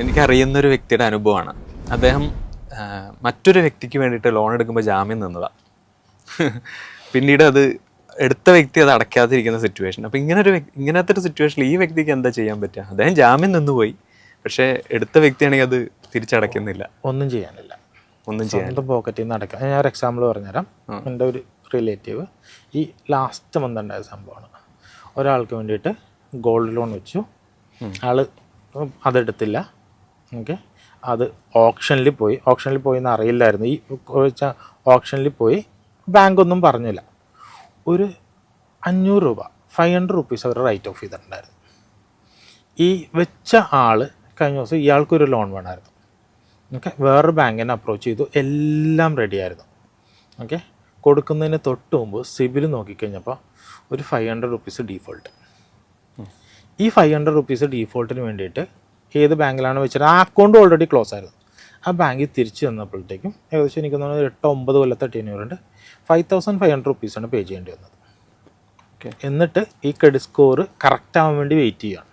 എനിക്കറിയുന്ന ഒരു വ്യക്തിയുടെ അനുഭവമാണ്. അദ്ദേഹം മറ്റൊരു വ്യക്തിക്ക് വേണ്ടിയിട്ട് ലോൺ എടുക്കുമ്പോൾ ജാമ്യം നിന്നതാണ് പിന്നീട് അത് എടുത്ത വ്യക്തി അത് അടയ്ക്കാതിരിക്കുന്ന സിറ്റുവേഷൻ അപ്പോൾ ഇങ്ങനെ ഒരു വ്യക്തി- ഇങ്ങനത്തെ ഒരു സിറ്റുവേഷനിൽ ഈ വ്യക്തിക്ക് എന്താ ചെയ്യാൻ പറ്റുക? അദ്ദേഹം ജാമ്യം നിന്നുപോയി. പക്ഷേ എടുത്ത വ്യക്തിയാണെങ്കിൽ അത് തിരിച്ചടയ്ക്കുന്നില്ല. ഒന്നും ചെയ്യാനില്ല. ഒന്നും ചെയ്യാൻ എന്റെ പോക്കറ്റിൽ നിന്ന് അടയ്ക്കാം. ഞാൻ ഒരു എക്സാമ്പിൾ പറഞ്ഞുതരാം. എന്റെ ഒരു റിലേറ്റീവ് ഈ ലാസ്റ്റ് മന്ത് ഉണ്ടായ സംഭവമാണ്. ഒരാൾക്ക് വേണ്ടിയിട്ട് ഗോൾഡ് ലോൺ വെച്ചു. ആൾ അതെടുത്തില്ല. ഓക്കെ. അത് ഓപ്ഷനിൽ പോയി. ഓപ്ഷനിൽ പോയി എന്ന് അറിയില്ലായിരുന്നു. ഈ ഓപ്ഷനിൽ പോയി ബാങ്കൊന്നും പറഞ്ഞില്ല. ഒരു അഞ്ഞൂറ് രൂപ ഫൈവ് ഹൺഡ്രഡ് റുപ്പീസ് അവർ റൈറ്റ് ഓഫ് ചെയ്തിട്ടുണ്ടായിരുന്നു. ഈ വെച്ച ആൾ കഴിഞ്ഞ ദിവസം ഇയാൾക്കൊരു ലോൺ വേണമായിരുന്നു. ഓക്കെ. വേറൊരു ബാങ്കിനെ അപ്രോച്ച് ചെയ്തു. എല്ലാം റെഡിയായിരുന്നു ഓക്കെ. കൊടുക്കുന്നതിന് തൊട്ട് മുമ്പ് സിബിൽ നോക്കിക്കഴിഞ്ഞപ്പോൾ ഒരു ഫൈവ് ഹൺഡ്രഡ് റുപ്പീസ് ഡീഫോൾട്ട് ഈ ഫൈവ് ഹൺഡ്രഡ് റുപ്പീസ് ഡീഫോൾട്ടിന് വേണ്ടിയിട്ട് ഏത് ബാങ്കിലാണ് വെച്ചത്? ആ അക്കൗണ്ട് ഓൾറെഡി ക്ലോസ് ആയിരുന്നു. ആ ബാങ്കിൽ തിരിച്ചു തന്നപ്പോഴത്തേക്കും ഏകദേശം എനിക്ക് തോന്നുന്നു ഒരു എട്ടോ ഒമ്പത് കൊല്ലത്തെ ടെന്യൂറുണ്ട് ഫൈവ് തൗസൻഡ് ഫൈവ് ഹൺഡ്രഡ് റുപ്പീസാണ് പേ ചെയ്യേണ്ടി വന്നത്. ഓക്കെ എന്നിട്ട് ഈ ക്രെഡിറ്റ് സ്കോർ കറക്റ്റ് ആവാൻ വേണ്ടി വെയിറ്റ് ചെയ്യുകയാണ്.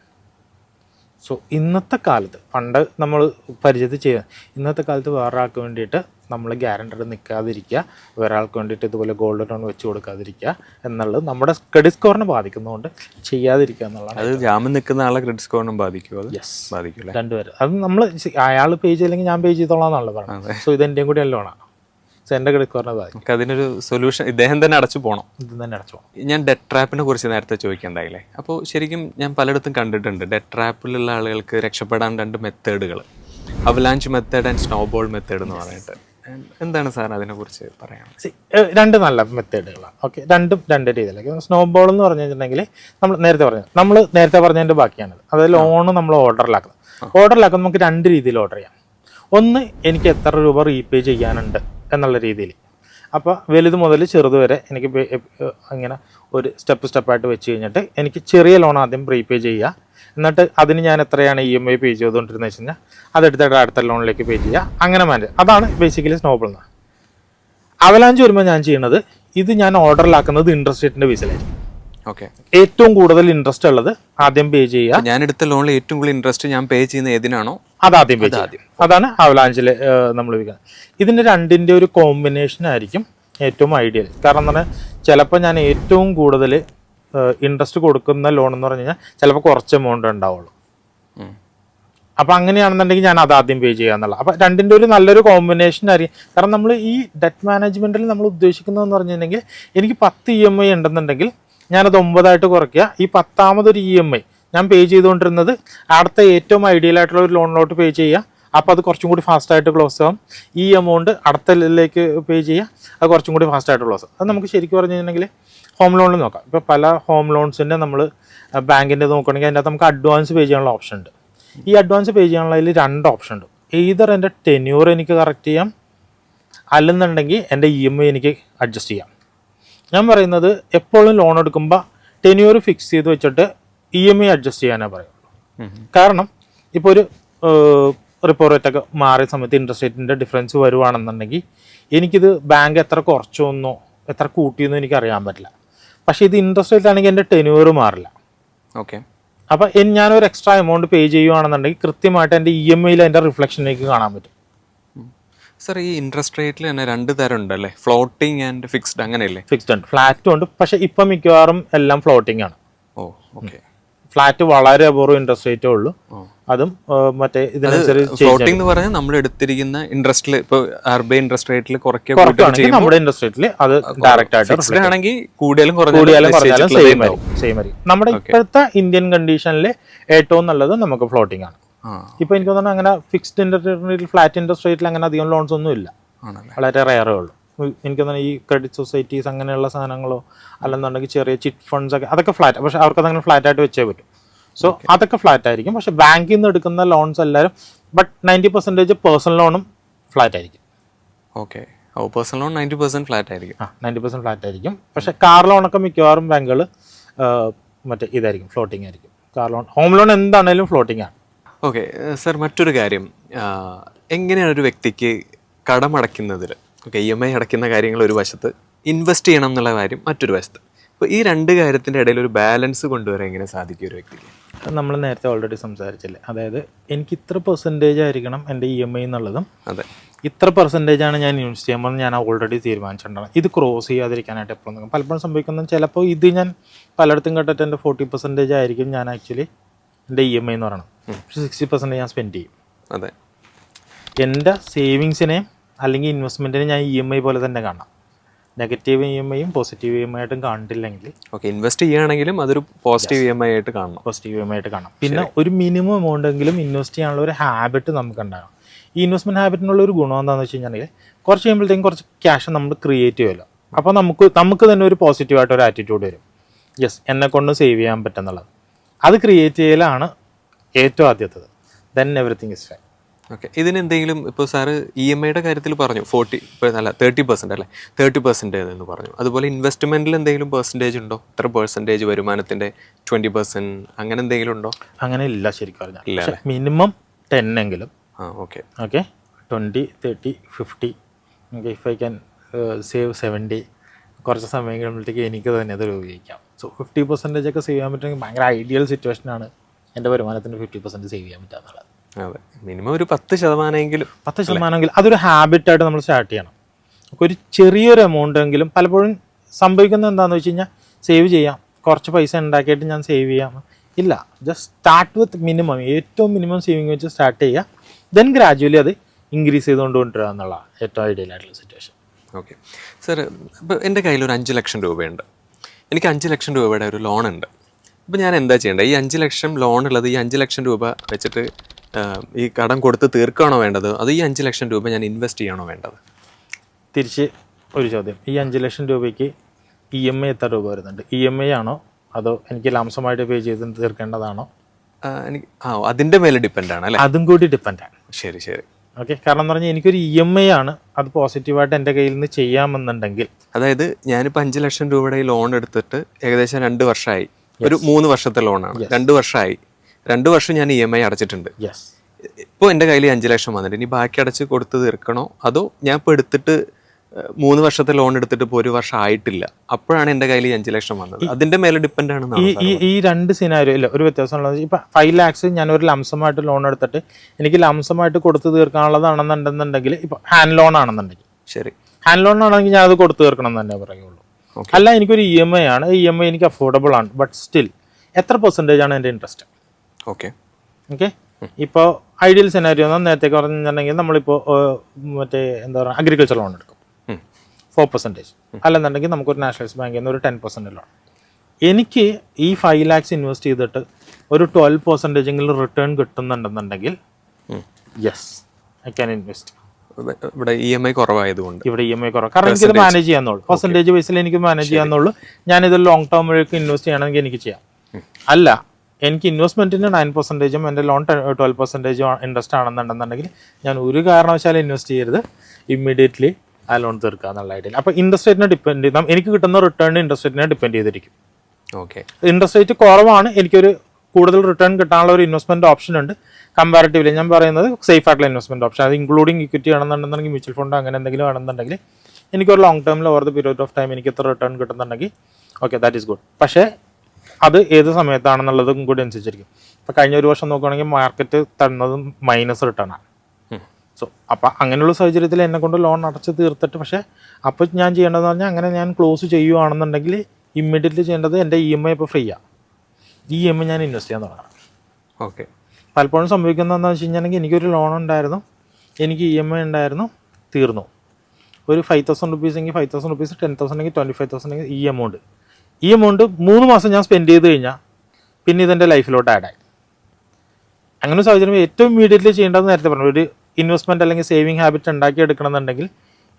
സോ ഇന്നത്തെ കാലത്ത് പണ്ട് നമ്മൾ പരിചയത്തിൽ ചെയ്യുക ഇന്നത്തെ കാലത്ത് വേറൊരാൾക്ക് വേണ്ടിയിട്ട് നമ്മൾ ഗ്യാരണ്ടർ നിൽക്കാതിരിക്കുക. ഒരാൾക്ക് വേണ്ടിയിട്ട് ഇതുപോലെ ഗോൾഡ് ലോൺ വെച്ച് കൊടുക്കാതിരിക്കുക എന്നുള്ളത് നമ്മുടെ ക്രെഡിറ്റ് സ്കോറിനെ ബാധിക്കുന്നതുകൊണ്ട് ചെയ്യാതിരിക്കുക എന്നുള്ളതാണ് അത് ജാമ്യം നിൽക്കുന്ന ആളെ ക്രെഡിറ്റ് സ്കോറിനും ബാധിക്കുമോ അത്? യെസ് ബാധിക്കും രണ്ടുപേരും. അത് നമ്മൾ അയാൾ പേ ചെയ്തില്ലെങ്കിൽ ഞാൻ പേ ചെയ്തോളാം എന്നുള്ളത് പറഞ്ഞു സോ ഇത് എന്റെയും കൂടി ലോണാണ് സോ എന്റെ ക്രെഡിറ്റ് സ്കോറിനെ ബാധിക്കും. അതിനൊരു സൊല്യൂഷൻ ഇദ്ദേഹം തന്നെ അടച്ചു പോകണം ഇത് തന്നെ അടച്ചു പോകണം ഞാൻ ഡെറ്റ് ട്രാപ്പിനെ കുറിച്ച് നേരത്തെ ചോദിക്കണ്ടായില്ലേ? അപ്പോൾ ശരിക്കും ഞാൻ പലയിടത്തും കണ്ടിട്ടുണ്ട്. ഡെറ്റ് ട്രാപ്പിലുള്ള ആളുകൾക്ക് രക്ഷപ്പെടാൻ രണ്ട് മെത്തേഡുകൾ avalanche method and snowball method എന്ന് പറഞ്ഞിട്ട്. എന്താണ് സാർ അതിനെക്കുറിച്ച് പറയാൻ? See, രണ്ട് നല്ല മെത്തേഡുകളാണ് ഓക്കെ രണ്ടും രണ്ട് രീതിയിലേക്ക്. സ്നോ ബോൾ എന്ന് പറഞ്ഞു കഴിഞ്ഞിട്ടുണ്ടെങ്കിൽ നമ്മൾ നേരത്തെ പറഞ്ഞു നമ്മൾ നേരത്തെ പറഞ്ഞതിന്റെ ബാക്കിയാണത്. അതായത് ലോണ് നമ്മൾ ഓർഡറിലാക്കുന്നത് ഓർഡറിലാക്കുന്ന നമുക്ക് രണ്ട് രീതിയിൽ ഓർഡർ ചെയ്യാം. ഒന്ന് എനിക്ക് എത്ര രൂപ റീപേ ചെയ്യാനുണ്ട് എന്നുള്ള രീതിയിൽ. അപ്പോൾ വലുത് മുതൽ ചെറുത് വരെ എനിക്ക് അങ്ങനെ ഇങ്ങനെ ഒരു സ്റ്റെപ്പ് സ്റ്റെപ്പായിട്ട് വെച്ച് കഴിഞ്ഞിട്ട് എനിക്ക് ചെറിയ ലോൺ ആദ്യം റീപേ ചെയ്യുക. എന്നിട്ട് അതിന് ഞാൻ എത്രയാണ് ഇ എം ഐ പേ ചെയ്തുകൊണ്ടിരുന്നത് വെച്ച് കഴിഞ്ഞാൽ അതെടുത്തിട്ട് അടുത്ത ലോണിലേക്ക് പേ ചെയ്യുക. അങ്ങനെ മാനേജ് അതാണ് ബേസിക്കലി സ്നോബിൾ എന്ന്. അവലാഞ്ച് വരുമ്പോൾ ഞാൻ ചെയ്യുന്നത് ഇത് ഞാൻ ഓർഡറിലാക്കുന്നത് ഇൻട്രസ്റ്റ് റേറ്റിന്റെ ബേസിലായിരിക്കും ഓക്കെ ഏറ്റവും കൂടുതൽ ഇൻട്രസ്റ്റ് ഉള്ളത് ആദ്യം പേ ചെയ്യുക. ഞാൻ എടുത്ത ലോണിൽ ഏറ്റവും കൂടുതൽ ഇൻട്രസ്റ്റ് ഞാൻ പേ ചെയ്യുന്ന ഏതിനാണോ? അത് ആദ്യം പേ ചെയ്യുക. അതാണ് അവലാഞ്ചിൽ നമ്മൾ വിൽക്കുന്നത് ഇതിന്റെ രണ്ടിന്റെ ഒരു കോമ്പിനേഷൻ ആയിരിക്കും ഏറ്റവും ഐഡിയൽ കാരണം എന്ന് പറഞ്ഞാൽ ചിലപ്പോൾ ഞാൻ ഏറ്റവും കൂടുതൽ ഇൻട്രസ്റ്റ് കൊടുക്കുന്ന ലോൺ എന്ന് പറഞ്ഞു കഴിഞ്ഞാൽ ചിലപ്പോൾ കുറച്ച് എമൗണ്ട് ഉണ്ടാവുള്ളൂ. അപ്പം അങ്ങനെയാണെന്നുണ്ടെങ്കിൽ ഞാൻ അത് ആദ്യം പേ ചെയ്യുക എന്നുള്ള അപ്പൊ രണ്ടിന്റെ ഒരു നല്ലൊരു കോമ്പിനേഷൻ ആയിരിക്കും. കാരണം നമ്മൾ ഈ ഡെറ്റ് മാനേജ്മെന്റിൽ നമ്മൾ ഉദ്ദേശിക്കുന്നതെന്ന് പറഞ്ഞിട്ടുണ്ടെങ്കിൽ എനിക്ക് പത്ത് ഇ എം ഐ ഉണ്ടെന്നുണ്ടെങ്കിൽ ഞാനത് ഒമ്പതായിട്ട് കുറയ്ക്കുക. ഈ പത്താമതൊരു ഇ എം ഐ ഞാൻ പേ ചെയ്തുകൊണ്ടിരുന്നത് അടുത്ത ഏറ്റവും ഐഡിയൽ ആയിട്ടുള്ള ഒരു ലോണിലോട്ട് പേ ചെയ്യുക. അപ്പോൾ അത് കുറച്ചും കൂടി ഫാസ്റ്റ് ആയിട്ട് ക്ലോസ് ആവും. ഈ എമൗണ്ട് അടുത്തതിലേക്ക് പേ ചെയ്യുക. അത് കുറച്ചും കൂടി ഫാസ്റ്റ് ആയിട്ട് ക്ലോസ് ആവും. അത് നമുക്ക് ശരിക്കും പറഞ്ഞു കഴിഞ്ഞിട്ടുണ്ടെങ്കിൽ ഹോം ലോണിൽ നോക്കാം. ഇപ്പോൾ പല ഹോം ലോൺസിന്റെ നമ്മൾ ബാങ്കിന്റെ നോക്കുകയാണെങ്കിൽ അതിനകത്ത് നമുക്ക് അഡ്വാൻസ് പേ ചെയ്യാനുള്ള ഓപ്ഷൻ ഉണ്ട്. ഈ അഡ്വാൻസ് പേ ചെയ്യാനുള്ളതിൽ രണ്ട് ഓപ്ഷൻ ഉണ്ട്. ഈതർ എന്റെ ടെന്യൂർ എനിക്ക് കറക്റ്റ് ചെയ്യാം അല്ലെന്നുണ്ടെങ്കിൽ എന്റെ ഇ എം ഐ എനിക്ക് അഡ്ജസ്റ്റ് ചെയ്യാം. ഞാൻ പറയുന്നത് എപ്പോഴും ലോൺ എടുക്കുമ്പോൾ ടെന്യൂർ ഫിക്സ് ചെയ്ത് വെച്ചിട്ട് ഇ എം ഐ അഡ്ജസ്റ്റ് ചെയ്യാനേ പറയുള്ളൂ കാരണം ഇപ്പോൾ ഒരു റിപ്പോ റേറ്റ് ഒക്കെ മാറിയ സമയത്ത് ഇൻട്രസ്റ്റ് റേറ്റിന്റെ ഡിഫറൻസ് വരുവാണെന്നുണ്ടെങ്കിൽ എനിക്കിത് ബാങ്ക് എത്ര കുറച്ചോന്നോ എത്ര കൂട്ടിയെന്നോ എനിക്ക് അറിയാൻ പറ്റില്ല. പക്ഷേ ഇത് ഇൻട്രസ്റ്റ് റേറ്റ് ആണെങ്കിൽ എന്റെ ടെന്യൂർ മാറില്ല. ഓക്കെ അപ്പം ഞാനൊരു എക്സ്ട്രാ എമൗണ്ട് പേ ചെയ്യുകയാണെന്നുണ്ടെങ്കിൽ കൃത്യമായിട്ട് എന്റെ ഇ എം ഐയിൽ എന്റെ റിഫ്ലക്ഷനിലേക്ക് കാണാൻ പറ്റും. സർ ഈ ഇൻട്രസ്റ്റ് റേറ്റിൽ തന്നെ രണ്ട് തരം ഉണ്ട് അല്ലേ? ഫ്ലോട്ടിംഗ് ആൻഡ് ഫിക്സ്ഡ് അങ്ങനെയല്ലേ? ഫിക്സ്ഡ് ഉണ്ട്. ഫ്ലാറ്റും ഉണ്ട്. പക്ഷേ ഇപ്പം മിക്കവാറും എല്ലാം ഫ്ലോട്ടിംഗ് ആണ്. ഓ ഓക്കെ ഫ്ലാറ്റ് വളരെ അപൂർവം ഇൻട്രസ്റ്റ് റേറ്റേ ഉള്ളൂ. അതും മറ്റേ ഇതിനനുസരിച്ച് എന്ന് പറഞ്ഞാൽ നമ്മൾ എടുത്തിരിക്കുന്ന ഇൻട്രസ്റ്റിൽ ഇപ്പോൾ ആർ ബി ഐ ഇൻട്രസ്റ്റ് റേറ്റിൽ കുറയ്ക്കുക നമ്മുടെ ഇൻട്രസ്റ്റ് റേറ്റിൽ അത് ഡയറക്റ്റ് ആയിട്ട് ആണെങ്കിൽ കൂടിയാലും കൂടിയാലും കുറഞ്ഞാലും സെയിം ആയി സെയിം ആയിരിക്കും നമ്മുടെ ഇപ്പോഴത്തെ ഇന്ത്യൻ കണ്ടീഷനിൽ ഏറ്റവും നല്ലത് നമുക്ക് ഫ്ലോട്ടിംഗ് ആണ്. ഇപ്പൊ എനിക്ക് തോന്നുന്നു അങ്ങനെ ഫിക്സ്ഡ് ഇൻട്രസ്റ്റ് റേറ്റിൽ ഫ്ലാറ്റ് ഇൻട്രസ്റ്റ് റേറ്റിൽ അങ്ങനെ അധികം ലോൺസ് ഒന്നും ഇല്ല. വളരെ റയറേ ഉള്ളൂ. എനിക്ക് തോന്നുന്നു ഈ ക്രെഡിറ്റ് സൊസൈറ്റീസ് അങ്ങനെയുള്ള സാധനങ്ങളോ അല്ലെന്നുണ്ടെങ്കിൽ ചെറിയ ചിറ്റ് ഫണ്ട്സ് ഒക്കെ അതൊക്കെ ഫ്ലാറ്റ് പക്ഷെ അവർക്ക് അതങ്ങനെ ഫ്ലാറ്റ് ആയിട്ട് വെച്ചേ പറ്റും. സോ അതൊക്കെ ഫ്ലാറ്റ് ആയിരിക്കും. പക്ഷെ ബാങ്കിൽ നിന്ന് എടുക്കുന്ന ലോൺസ് എല്ലാവരും ബട്ട് നയന്റി പെർസെന്റേജ് പേഴ്സണൽ ലോണും ഫ്ലാറ്റ് ആയിരിക്കും. ഓക്കെ ഓ personal loan ninety percent flat ആയിരിക്കും. ആ നയന്റി പെർസെന്റ് ഫ്ലാറ്റ് ആയിരിക്കും. പക്ഷെ കാർ ലോണൊക്കെ മിക്കവാറും ബാങ്കുകൾ മറ്റേ ഇതായിരിക്കും ഫ്ലോട്ടിംഗ് ആയിരിക്കും. കാർ ലോൺ ഹോം ലോൺ എന്താണേലും ഫ്ലോട്ടിംഗ് ആണ്. ഓക്കെ സർ മറ്റൊരു കാര്യം. എങ്ങനെയാണ് ഒരു വ്യക്തിക്ക് കടമടയ്ക്കുന്നതിൽ ഓക്കെ ഇ എം ഐ അടയ്ക്കുന്ന കാര്യങ്ങൾ ഒരു വശത്ത് ഇൻവെസ്റ്റ് ചെയ്യണം എന്നുള്ള കാര്യം മറ്റൊരു വശത്ത്. അപ്പോൾ ഈ രണ്ട് കാര്യത്തിന്റെ ഇടയിൽ ഒരു ബാലൻസ് കൊണ്ടുവരാൻ എങ്ങനെ സാധിക്കും ഒരു വ്യക്തിക്ക്? നമ്മൾ നേരത്തെ ഓൾറെഡി സംസാരിച്ചില്ലേ? അതായത് എനിക്ക് ഇത്ര പെർസെന്റേജ് ആയിരിക്കണം എന്റെ ഇ എം ഐ എന്നുള്ളതും അതെ. ഇത്ര പെർസെന്റേജ് ആണ് ഞാൻ ഇൻവെസ്റ്റ് ചെയ്യുമ്പോൾ ഞാൻ ഓൾറെഡി തീരുമാനിച്ചിട്ടുണ്ടാകും ഇത് ക്രോസ് ചെയ്യാതിരിക്കാനായിട്ട് എപ്പോഴും നോക്കും. പലപ്പോഴും സംഭവിക്കുന്നത് ചിലപ്പോൾ ഇത് ഞാൻ പലയിടത്തും കേട്ടിട്ട് എന്റെ ഫോർട്ടി പെർസെന്റേജ് ആയിരിക്കും ഞാൻ ആക്ച്വലി എന്റെ ഇ എം ഐ എന്ന് പറയണം. സിക്സ്റ്റി പെർസെന്റേജ് ഞാൻ സ്പെൻഡ് ചെയ്യും. അതെ. എന്റെ സേവിങ്സിനെ അല്ലെങ്കിൽ ഇൻവെസ്റ്റ്മെന്റിന് ഞാൻ ഇ എം ഐ പോലെ തന്നെ കാണാം. നെഗറ്റീവ് ഇ എം ഐയും പോസിറ്റീവ് ഇ എം ഐ ആയിട്ടും കണ്ടില്ലെങ്കിൽ ഓക്കെ ഇൻവെസ്റ്റ് ചെയ്യുകയാണെങ്കിലും അതൊരു പോസിറ്റീവ് ഇ എം ഐ ആയിട്ട് കാണണം. പോസിറ്റീവ് ഇ എം ഐ ആയിട്ട് കാണാം. പിന്നെ ഒരു മിനിമം എമൗണ്ട് എങ്കിലും ഇൻവെസ്റ്റ് ചെയ്യാനുള്ള ഒരു ഹാബിറ്റ് നമുക്ക് ഉണ്ടാകണം. ഈ ഇൻവെസ്റ്റ്മെന്റ് ഹാബിറ്റിനുള്ള ഒരു ഗുണം എന്താണെന്ന് വെച്ച് കഴിഞ്ഞാൽ കുറച്ച് കഴിയുമ്പോഴത്തേക്കും കുറച്ച് ക്യാഷ് നമ്മൾ ക്രിയേറ്റ് ചെയ്യുമല്ലോ. അപ്പോൾ നമുക്ക് നമുക്ക് തന്നെ ഒരു പോസിറ്റീവായിട്ട് ഒരു ആറ്റിറ്റ്യൂഡ് വരും. യെസ് എന്നെ കൊണ്ട് സേവ് ചെയ്യാൻ പറ്റുന്നുള്ളത്. അത് ക്രിയേറ്റ് ചെയ്യലാണ് ഏറ്റവും ആദ്യത്തത്. Then everything is fine okay. ഇതിന് എന്തെങ്കിലും ഇപ്പോൾ സാറ് ഇ എം ഐയുടെ കാര്യത്തിൽ പറഞ്ഞു ഫോർട്ടി അല്ല തേർട്ടി പെർസെന്റ് അല്ലേ? തേർട്ടി പെർസെന്റേജ് എന്ന് പറഞ്ഞു. അതുപോലെ ഇൻവെസ്റ്റ്മെന്റിൽ എന്തെങ്കിലും പെർസെന്റേജ് ഉണ്ടോ? എത്ര പെർസെന്റേജ് വരുമാനത്തിന്റെ ട്വന്റി പെർസെന്റ് അങ്ങനെ എന്തെങ്കിലും ഉണ്ടോ? അങ്ങനെ ഇല്ല ശരിക്കും പറഞ്ഞാൽ ഇല്ല മിനിമം ടെൻ എങ്കിലും. ആ okay. Okay. Twenty thirty fifty okay if I can save seventy കുറച്ച് സമയം കഴിയുമ്പോഴത്തേക്ക് എനിക്ക് തന്നെ അത് ഉപയോഗിക്കാം. സോ ഫിഫ്റ്റി പെർസെന്റേജ് ഒക്കെ സേവ് ചെയ്യാൻ പറ്റുമെങ്കിൽ ഭയങ്കര ഐഡിയൽ സിറ്റുവേഷനാണ് എന്റെ വരുമാനത്തിന് ഫിഫ്റ്റി പെർസെന്റ് സേവ് ചെയ്യാൻ പറ്റുക എന്നുള്ളത്. അതെ. മിനിമം ഒരു പത്ത് ശതമാനമെങ്കിലും പത്ത് ശതമാനമെങ്കിലും. അതൊരു ഹാബിറ്റായിട്ട് നമ്മൾ സ്റ്റാർട്ട് ചെയ്യണം. അപ്പോൾ ഒരു ചെറിയൊരു എമൗണ്ട് എങ്കിലും പലപ്പോഴും സംഭവിക്കുന്നത് എന്താണെന്ന് വെച്ച് കഴിഞ്ഞാൽ സേവ് ചെയ്യാം. കുറച്ച് പൈസ ഉണ്ടാക്കിയിട്ട് ഞാൻ സേവ് ചെയ്യാം. ഇല്ല. ജസ്റ്റ് സ്റ്റാർട്ട് വിത്ത് മിനിമം ഏറ്റവും മിനിമം സേവിങ് വെച്ച് സ്റ്റാർട്ട് ചെയ്യുക. ദെൻ ഗ്രാജുവലി അത് ഇൻക്രീസ് ചെയ്തുകൊണ്ട് കൊണ്ടുവരിക എന്നുള്ള ഏറ്റവും ഐഡിയൽ ആയിട്ടുള്ള സിറ്റുവേഷൻ ഓക്കെ സർ ഇപ്പോൾ എന്റെ കയ്യിൽ ഒരു അഞ്ച് ലക്ഷം രൂപയുണ്ട്. എനിക്ക് അഞ്ച് ലക്ഷം രൂപയുടെ ഒരു ലോൺ ഉണ്ട്. അപ്പോൾ ഞാൻ എന്താ ചെയ്യേണ്ടത്? ഈ അഞ്ച് ലക്ഷം ലോൺ ഉള്ളത് ഈ അഞ്ച് ലക്ഷം രൂപ വെച്ചിട്ട് ഈ കടം കൊടുത്ത് തീർക്കുകയാണോ വേണ്ടത്? അത് ഈ അഞ്ച് ലക്ഷം രൂപ ഞാൻ ഇൻവെസ്റ്റ് ചെയ്യണോ വേണ്ടത്? തിരിച്ച് ഒരു ചോദ്യം. ഈ അഞ്ച് ലക്ഷം രൂപയ്ക്ക് ഇ എം ഐ എത്ര രൂപ വരുന്നുണ്ട്? ഇ എം ഐ ആണോ? അതോ എനിക്ക് ലാംസമായിട്ട് പേ ചെയ്ത് തീർക്കേണ്ടതാണോ? എനിക്ക് ആ അതിന്റെ മേലെ ഡിപ്പെൻഡ് ആണ് അല്ലേ? അതും കൂടി ഡിപ്പെൻഡാണ് ശരി ശരി. ഓക്കെ കാരണം എന്ന് പറഞ്ഞാൽ എനിക്കൊരു ഇ എം ഐ ആണ് അത് പോസിറ്റീവായിട്ട് എന്റെ കയ്യിൽ നിന്ന് ചെയ്യാമെന്നുണ്ടെങ്കിൽ. അതായത് ഞാനിപ്പോൾ അഞ്ച് ലക്ഷം രൂപയുടെ ഈ ലോൺ എടുത്തിട്ട് ഏകദേശം രണ്ട് വർഷമായി ഒരു മൂന്ന് വർഷത്തെ ലോണാണ് രണ്ട് വർഷമായി രണ്ട് വർഷം ഞാൻ ഇ എം ഐ അടച്ചിട്ടുണ്ട്. യെസ് ഇപ്പോൾ എന്റെ കയ്യിൽ അഞ്ച് ലക്ഷം വന്നിട്ട് ഇനി ബാക്കി അടച്ച് കൊടുത്ത് തീർക്കണോ? അതോ ഞാൻ ഇപ്പോൾ എടുത്തിട്ട് മൂന്ന് വർഷത്തെ ലോൺ എടുത്തിട്ട് ഇപ്പോൾ ഒരു വർഷം ആയിട്ടില്ല. അപ്പോഴാണ് എന്റെ കയ്യിൽ അഞ്ച് ലക്ഷം വന്നത്. അതിന്റെ മേലെ ഡിപ്പെൻഡ് ആണ് ഈ ഈ രണ്ട് സിനാരിയോ ഇല്ല ഒരു വ്യത്യാസമുള്ളത് ഇപ്പം ഫൈവ് ലാക്സ് ഞാൻ ഒരു ലംസമായിട്ട് ലോൺ എടുത്തിട്ട് എനിക്ക് ലംസമായിട്ട് കൊടുത്ത് തീർക്കാനുള്ളതാണെന്നുണ്ടെന്നുണ്ടെങ്കിൽ ഇപ്പം ഹാൻഡ് ലോൺ ആണെന്നുണ്ടെങ്കിൽ. ശരി. ഹാൻഡ് ലോൺ ആണെങ്കിൽ ഞാൻ അത് കൊടുത്തു തീർക്കണം എന്ന് തന്നെ പറയുള്ളൂ അല്ല എനിക്കൊരു ഇ എം ഐ ആണ്. ഇ എം ഐ എനിക്ക് അഫോർഡബിൾ ആണ്. ബട്ട് സ്റ്റിൽ എത്ര പെർസെന്റേജ് ആണ് എന്റെ ഇൻട്രസ്റ്റ് ഓക്കെ. ഓക്കെ? ഇപ്പോൾ ഐഡിയൽ സെനാരിയോ എന്ന് നേരത്തെ പറഞ്ഞിട്ടുണ്ടെങ്കിൽ നമ്മളിപ്പോൾ മറ്റേ എന്താ പറയുക അഗ്രികൾച്ചർ ലോൺ എടുക്കും. ഫോർ പെർസെന്റേജ് അല്ലെന്നുണ്ടെങ്കിൽ നമുക്കൊരു നാഷണലൈസ് ബാങ്കിൽ നിന്ന് ഒരു ടെൻ പെർസെന്റ് ലോൺ എനിക്ക് ഈ ഫൈവ് ലാക്സ് ഇൻവെസ്റ്റ് ചെയ്തിട്ട് ഒരു ട്വൽവ് പെർസെന്റേജ് എങ്കിലും റിട്ടേൺ കിട്ടുന്നുണ്ടെന്നുണ്ടെങ്കിൽ യെസ് ഐ ക്യാൻ ഇൻവെസ്റ്റ് ഇവിടെ- ഇവിടെ ഇ എം ഐ കുറവായതുകൊണ്ട്. ഇവിടെ ഇ എം ഐ കുറവ്. കാരണം എനിക്കിത് മാനേജ് ചെയ്യാന്നുള്ളൂ. പെർസെന്റേജ് ബേസിൽ എനിക്ക് മാനേജ് ചെയ്യാന്നുള്ളൂ. ഞാനിത് ലോങ് ടേമിലേക്ക് ഇൻവെസ്റ്റ് ചെയ്യണമെങ്കിൽ എനിക്ക് ചെയ്യാം. അല്ല എനിക്ക് ഇൻവെസ്റ്റ്മെന്റിന് നയൻ പെർസെന്റേജും എന്റെ ലോൺ ട്വൽവ് പെർസെന്റേജും ഇൻട്രസ്റ്റ് ആണെന്നുണ്ടെന്നുണ്ടെങ്കിൽ ഞാൻ ഒരു കാരണവശാലും ഇൻവെസ്റ്റ് ചെയ്യരുത്. ഇമ്മീഡിയറ്റ്ലി ആ ലോൺ തീർക്കുക എന്നുള്ള ഐഡിയ അപ്പോൾ ഇൻട്രസ്റ്റ് റേറ്റിനെ ഡിപ്പെൻഡ് ചെയ്ത് എനിക്ക് കിട്ടുന്ന റിട്ടേൺ ഇൻട്രസ്റ്റ് റേറ്റിനെ ഡിപ്പെൻഡ് ചെയ്തിരിക്കും. ഓക്കെ ഇൻട്രസ്റ്റ് റേറ്റ് കുറവാണ് എനിക്കൊരു കൂടുതൽ റിട്ടേൺ കിട്ടാനുള്ള ഒരു ഇൻവെസ്റ്റ്മെന്റ് ഓപ്ഷൻ ഉണ്ട്. കമ്പാരിറ്റീവ്ലി ഞാൻ പറയുന്നത് സേഫ് ആയിട്ടുള്ള ഇൻവെസ്റ്റ്മെന്റ് ഓപ്ഷൻ അത് ഇൻക്ലൂഡിങ് ഇക്വിറ്റി ആണെന്നുണ്ടെന്നുണ്ടെങ്കിൽ മ്യൂച്വൽ ഫണ്ട് അങ്ങനെ എന്തെങ്കിലും ആണെന്നുണ്ടെങ്കിൽ എനിക്കൊരു ലോങ് ടേമിൽ over the period of time എനിക്ക് എത്ര റിട്ടേൺ കിട്ടുന്നുണ്ടെങ്കിൽ ഓക്കെ ദാറ്റ് ഈസ് ഗുഡ് പക്ഷേ അത് ഏത് സമയത്താണെന്നുള്ളതും കൂടി അനുസരിച്ചിരിക്കും. ഇപ്പൊ കഴിഞ്ഞ ഒരു വർഷം നോക്കുകയാണെങ്കിൽ മാർക്കറ്റ് തന്നതും മൈനസ് റിട്ടേൺ ആണ്. സോ അപ്പം അങ്ങനെയുള്ള സാഹചര്യത്തിൽ എന്നെ കൊണ്ട് ലോൺ അടച്ച് തീർത്തിട്ട് പക്ഷേ അപ്പോൾ ഞാൻ ചെയ്യേണ്ടതെന്ന് പറഞ്ഞാൽ അങ്ങനെ ഞാൻ ക്ലോസ് ചെയ്യുവാണെന്നുണ്ടെങ്കിൽ ഇമ്മീഡിയറ്റ്ലി ചെയ്യേണ്ടത് എന്റെ ഇ എം ഐ ഇപ്പോൾ ഫ്രീ ആണ് ഇ എം ഐ ഞാൻ ഇൻവെസ്റ്റ് ചെയ്യാൻ തുടങ്ങണം. ഓക്കെ പലപ്പോഴും സംഭവിക്കുന്നതെന്ന് വെച്ച് കഴിഞ്ഞാൽ എനിക്കൊരു ലോൺ ഉണ്ടായിരുന്നു. എനിക്ക് ഇ എം ഐ ഉണ്ടായിരുന്നു. തീർന്നു. ഒരു ഫൈവ് തൗസൻഡ് റുപ്പീസ് എങ്കിൽ five thousand rupees ten thousand എങ്കിൽ ട്വന്റി ഫൈവ് തൗസൻഡ് എങ്കിൽ ഈ എമൗണ്ട് ഈ എമൗണ്ട് മൂന്ന് മാസം ഞാൻ സ്പെൻഡ് ചെയ്ത് കഴിഞ്ഞാൽ പിന്നെ ഇതെന്റെ ലൈഫിലോട്ട് ആഡായി അങ്ങനെ ഒരു സാഹചര്യം ഏറ്റവും ഇമ്മീഡിയറ്റ്ലി ചെയ്യേണ്ടതെന്ന് നേരത്തെ പറഞ്ഞു. ഒരു ഇൻവെസ്റ്റ്മെന്റ് അല്ലെങ്കിൽ സേവിങ് ഹാബിറ്റ് ഉണ്ടാക്കി എടുക്കണമെന്നുണ്ടെങ്കിൽ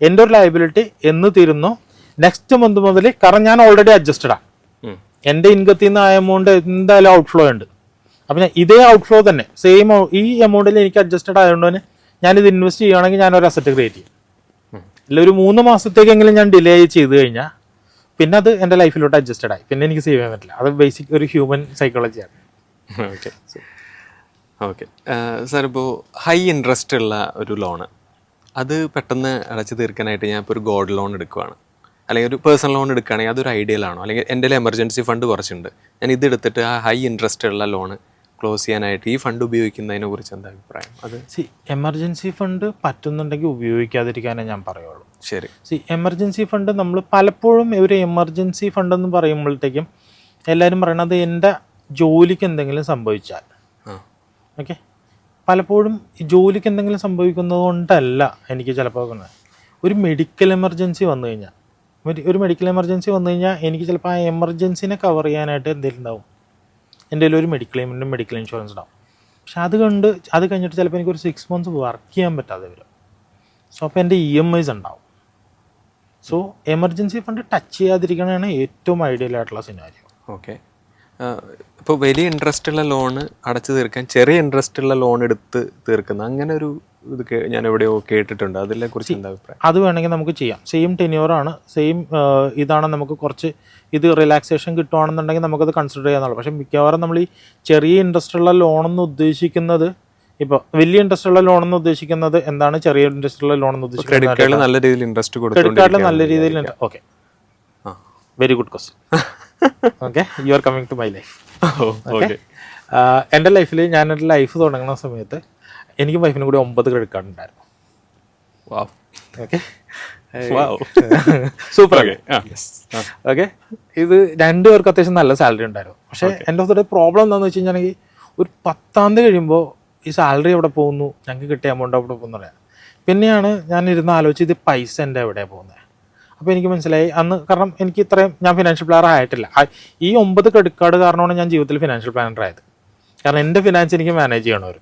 എന്റെ ഒരു ലയബിലിറ്റി എന്ന് തീരുന്നു. നെക്സ്റ്റ് മന്ത് മുതൽ കാരണം ഞാൻ ഓൾറെഡി അഡ്ജസ്റ്റഡാണ് എന്റെ ഇൻകത്തിൽ നിന്ന് ആ എമൗണ്ട് എന്തായാലും ഔട്ട്ഫ്ലോ ഉണ്ട്. അപ്പം ഞാൻ ഇതേ ഔട്ട്ഫ്ലോ തന്നെ സെയിം ഈ എമൗണ്ടിൽ എനിക്ക് അഡ്ജസ്റ്റഡ് ആയതുകൊണ്ട് തന്നെ ഞാനിത് ഇൻവെസ്റ്റ് ചെയ്യുകയാണെങ്കിൽ ഒരു അസറ്റ് ക്രിയേറ്റ് ചെയ്യും. ഇല്ല ഒരു മൂന്ന് മാസത്തേക്കെങ്കിലും ഞാൻ ഡിലേ ചെയ്ത് കഴിഞ്ഞാൽ പിന്നെ അത് എന്റെ ലൈഫിലോട്ട് അഡ്ജസ്റ്റഡ് ആയി. പിന്നെ എനിക്ക് സേവ് ചെയ്യാൻ പറ്റില്ല. അത് ബേസിക് ഒരു ഹ്യൂമൻ സൈക്കോളജിയാണ് ഓക്കെ ഓക്കെ സാർ ഇപ്പോൾ ഹൈ ഇൻട്രസ്റ്റ് ഉള്ള ഒരു ലോണ് അത് പെട്ടെന്ന് അടച്ചു തീർക്കാനായിട്ട് ഞാൻ ഇപ്പോൾ ഒരു ഗോൾഡ് ലോൺ എടുക്കുവാണ്. അല്ലെങ്കിൽ ഒരു പേഴ്സണൽ ലോൺ എടുക്കുകയാണെങ്കിൽ അതൊരു ഐഡിയൽ ആണോ? അല്ലെങ്കിൽ എന്റെ എമർജൻസി ഫണ്ട് കുറച്ചുണ്ട്. ഞാൻ ഇതെടുത്തിട്ട് ആ ഹൈ ഇൻട്രസ്റ്റ് ഉള്ള ലോണ് ക്ലോസ് ചെയ്യാനായിട്ട് ഈ ഫണ്ട് ഉപയോഗിക്കുന്നതിനെ കുറിച്ച് എന്താ അഭിപ്രായം? അത് എമർജൻസി ഫണ്ട് പറ്റുന്നുണ്ടെങ്കിൽ ഉപയോഗിക്കാതിരിക്കാനേ ഞാൻ പറയുള്ളൂ. ശരി. സി എമർജൻസി ഫണ്ട് നമ്മൾ പലപ്പോഴും ഒരു എമർജൻസി ഫണ്ട് എന്ന് പറയുമ്പോഴത്തേക്കും എല്ലാവരും പറയണത് എന്റെ ജോലിക്ക് എന്തെങ്കിലും സംഭവിച്ചാൽ. ഓക്കെ? പലപ്പോഴും ജോലിക്ക് എന്തെങ്കിലും സംഭവിക്കുന്നത് കൊണ്ടല്ല എനിക്ക് ചിലപ്പോൾ ഒരു മെഡിക്കൽ എമർജൻസി വന്നു കഴിഞ്ഞാൽ. ഒരു ഒരു മെഡിക്കൽ എമർജൻസി വന്നു കഴിഞ്ഞാൽ എനിക്ക് ചിലപ്പോൾ ആ എമർജൻസിനെ കവർ ചെയ്യാനായിട്ട് എന്തെങ്കിലും ഉണ്ടാവും എന്റെ കയ്യിൽ ഒരു മെഡിക്കൽ ക്ലെയിമിന്റെ മെഡിക്കൽ ഇൻഷുറൻസ് ഉണ്ടാവും. പക്ഷെ അത് കണ്ട് അത് കഴിഞ്ഞിട്ട് ചിലപ്പോൾ എനിക്കൊരു സിക്സ് മന്ത്സ് വർക്ക് ചെയ്യാൻ പറ്റാതെ വരും. സോ അപ്പോൾ എന്റെ ഇ എം ഐസ് ഉണ്ടാവും. സോ എമർജൻസി ഫണ്ട് ടച്ച് ചെയ്യാതിരിക്കണതാണ് ഏറ്റവും ഐഡിയൽ ആയിട്ടുള്ള സിനാരിയോ ഓക്കെ ഇപ്പോൾ വലിയ ഇൻട്രസ്റ്റ് ഉള്ള ലോൺ അടച്ചു തീർക്കാൻ ചെറിയ ഇൻട്രസ്റ്റ് ഉള്ള ലോൺ എടുത്ത് തീർക്കുന്ന അങ്ങനെ ഒരു ഇത് ഞാൻ എവിടെയോ കേട്ടിട്ടുണ്ട് അതിനെ കുറിച്ച് എന്താ അഭിപ്രായം? അത് വേണമെങ്കിൽ നമുക്ക് ചെയ്യാം. സെയിം ടെന്യൂറാണ് സെയിം ഇതാണ് നമുക്ക് കുറച്ച് ഇത് റിലാക്സേഷൻ കിട്ടുകയാണെന്നുണ്ടെങ്കിൽ നമുക്കത് കൺസിഡർ ചെയ്യാന്നുള്ളൂ പക്ഷേ മിക്കവാറും നമ്മൾ ഈ ചെറിയ ഇൻട്രസ്റ്റ് ഉള്ള ലോണെന്ന് ഉദ്ദേശിക്കുന്നത് ഇപ്പോൾ വലിയ ഇൻട്രസ്റ്റ് ഉള്ള ലോൺ എന്ന് ഉദ്ദേശിക്കുന്നത് എന്താണ്? ചെറിയ ഇൻട്രസ്റ്റ് ഉള്ള ലോൺ എന്ന് ഉദ്ദേശിക്കുന്നത് കാർഡിൽ നല്ല രീതിയിൽ ഇൻട്രസ്റ്റ് ക്രെഡിറ്റ് കാർഡിൽ നല്ല രീതിയിൽ okay very good question okay you are coming to my life okay എന്റെ ലൈഫിൽ ഞാൻ എന്റെ ലൈഫ് തുടങ്ങുന്ന സമയത്ത് എനിക്കും വൈഫിനും കൂടി ഒമ്പത് ക്രെഡിറ്റ് കാർഡ് ഉണ്ടായിരുന്നു. ഓക്കെ സൂപ്പർ ഓക്കെ ഇത് രണ്ടുപേർക്ക് അത്യാവശ്യം നല്ല സാലറി ഉണ്ടായിരുന്നു. പക്ഷേ എന്റെ ഓഫ് പ്രോബ്ലം എന്താണെന്ന് വെച്ച് കഴിഞ്ഞാൽ ഒരു പത്താം തീയതി കഴിയുമ്പോൾ ഈ സാലറി എവിടെ പോകുന്നു? ഞങ്ങൾക്ക് കിട്ടിയ എമൗണ്ട് അവിടെ പോകുന്നു പറയാം. പിന്നെയാണ് ഞാൻ ഇരുന്ന് ആലോചിച്ച് ഇത് പൈസ എന്റെ എവിടെയാണ് പോകുന്നത് അപ്പോൾ എനിക്ക് മനസ്സിലായി അന്ന് കാരണം എനിക്ക് ഇത്രയും ഞാൻ ഫിനാൻഷ്യൽ പ്ലാനർ ആയിട്ടില്ല. ഈ ഒമ്പത് ക്രെഡിറ്റ് കാർഡ് കാരണമാണ് ഞാൻ ജീവിതത്തിൽ ഫിനാൻഷ്യൽ പ്ലാനർ ആയത്. കാരണം എന്റെ ഫിനാൻസ് എനിക്ക് മാനേജ് ചെയ്യണവർ.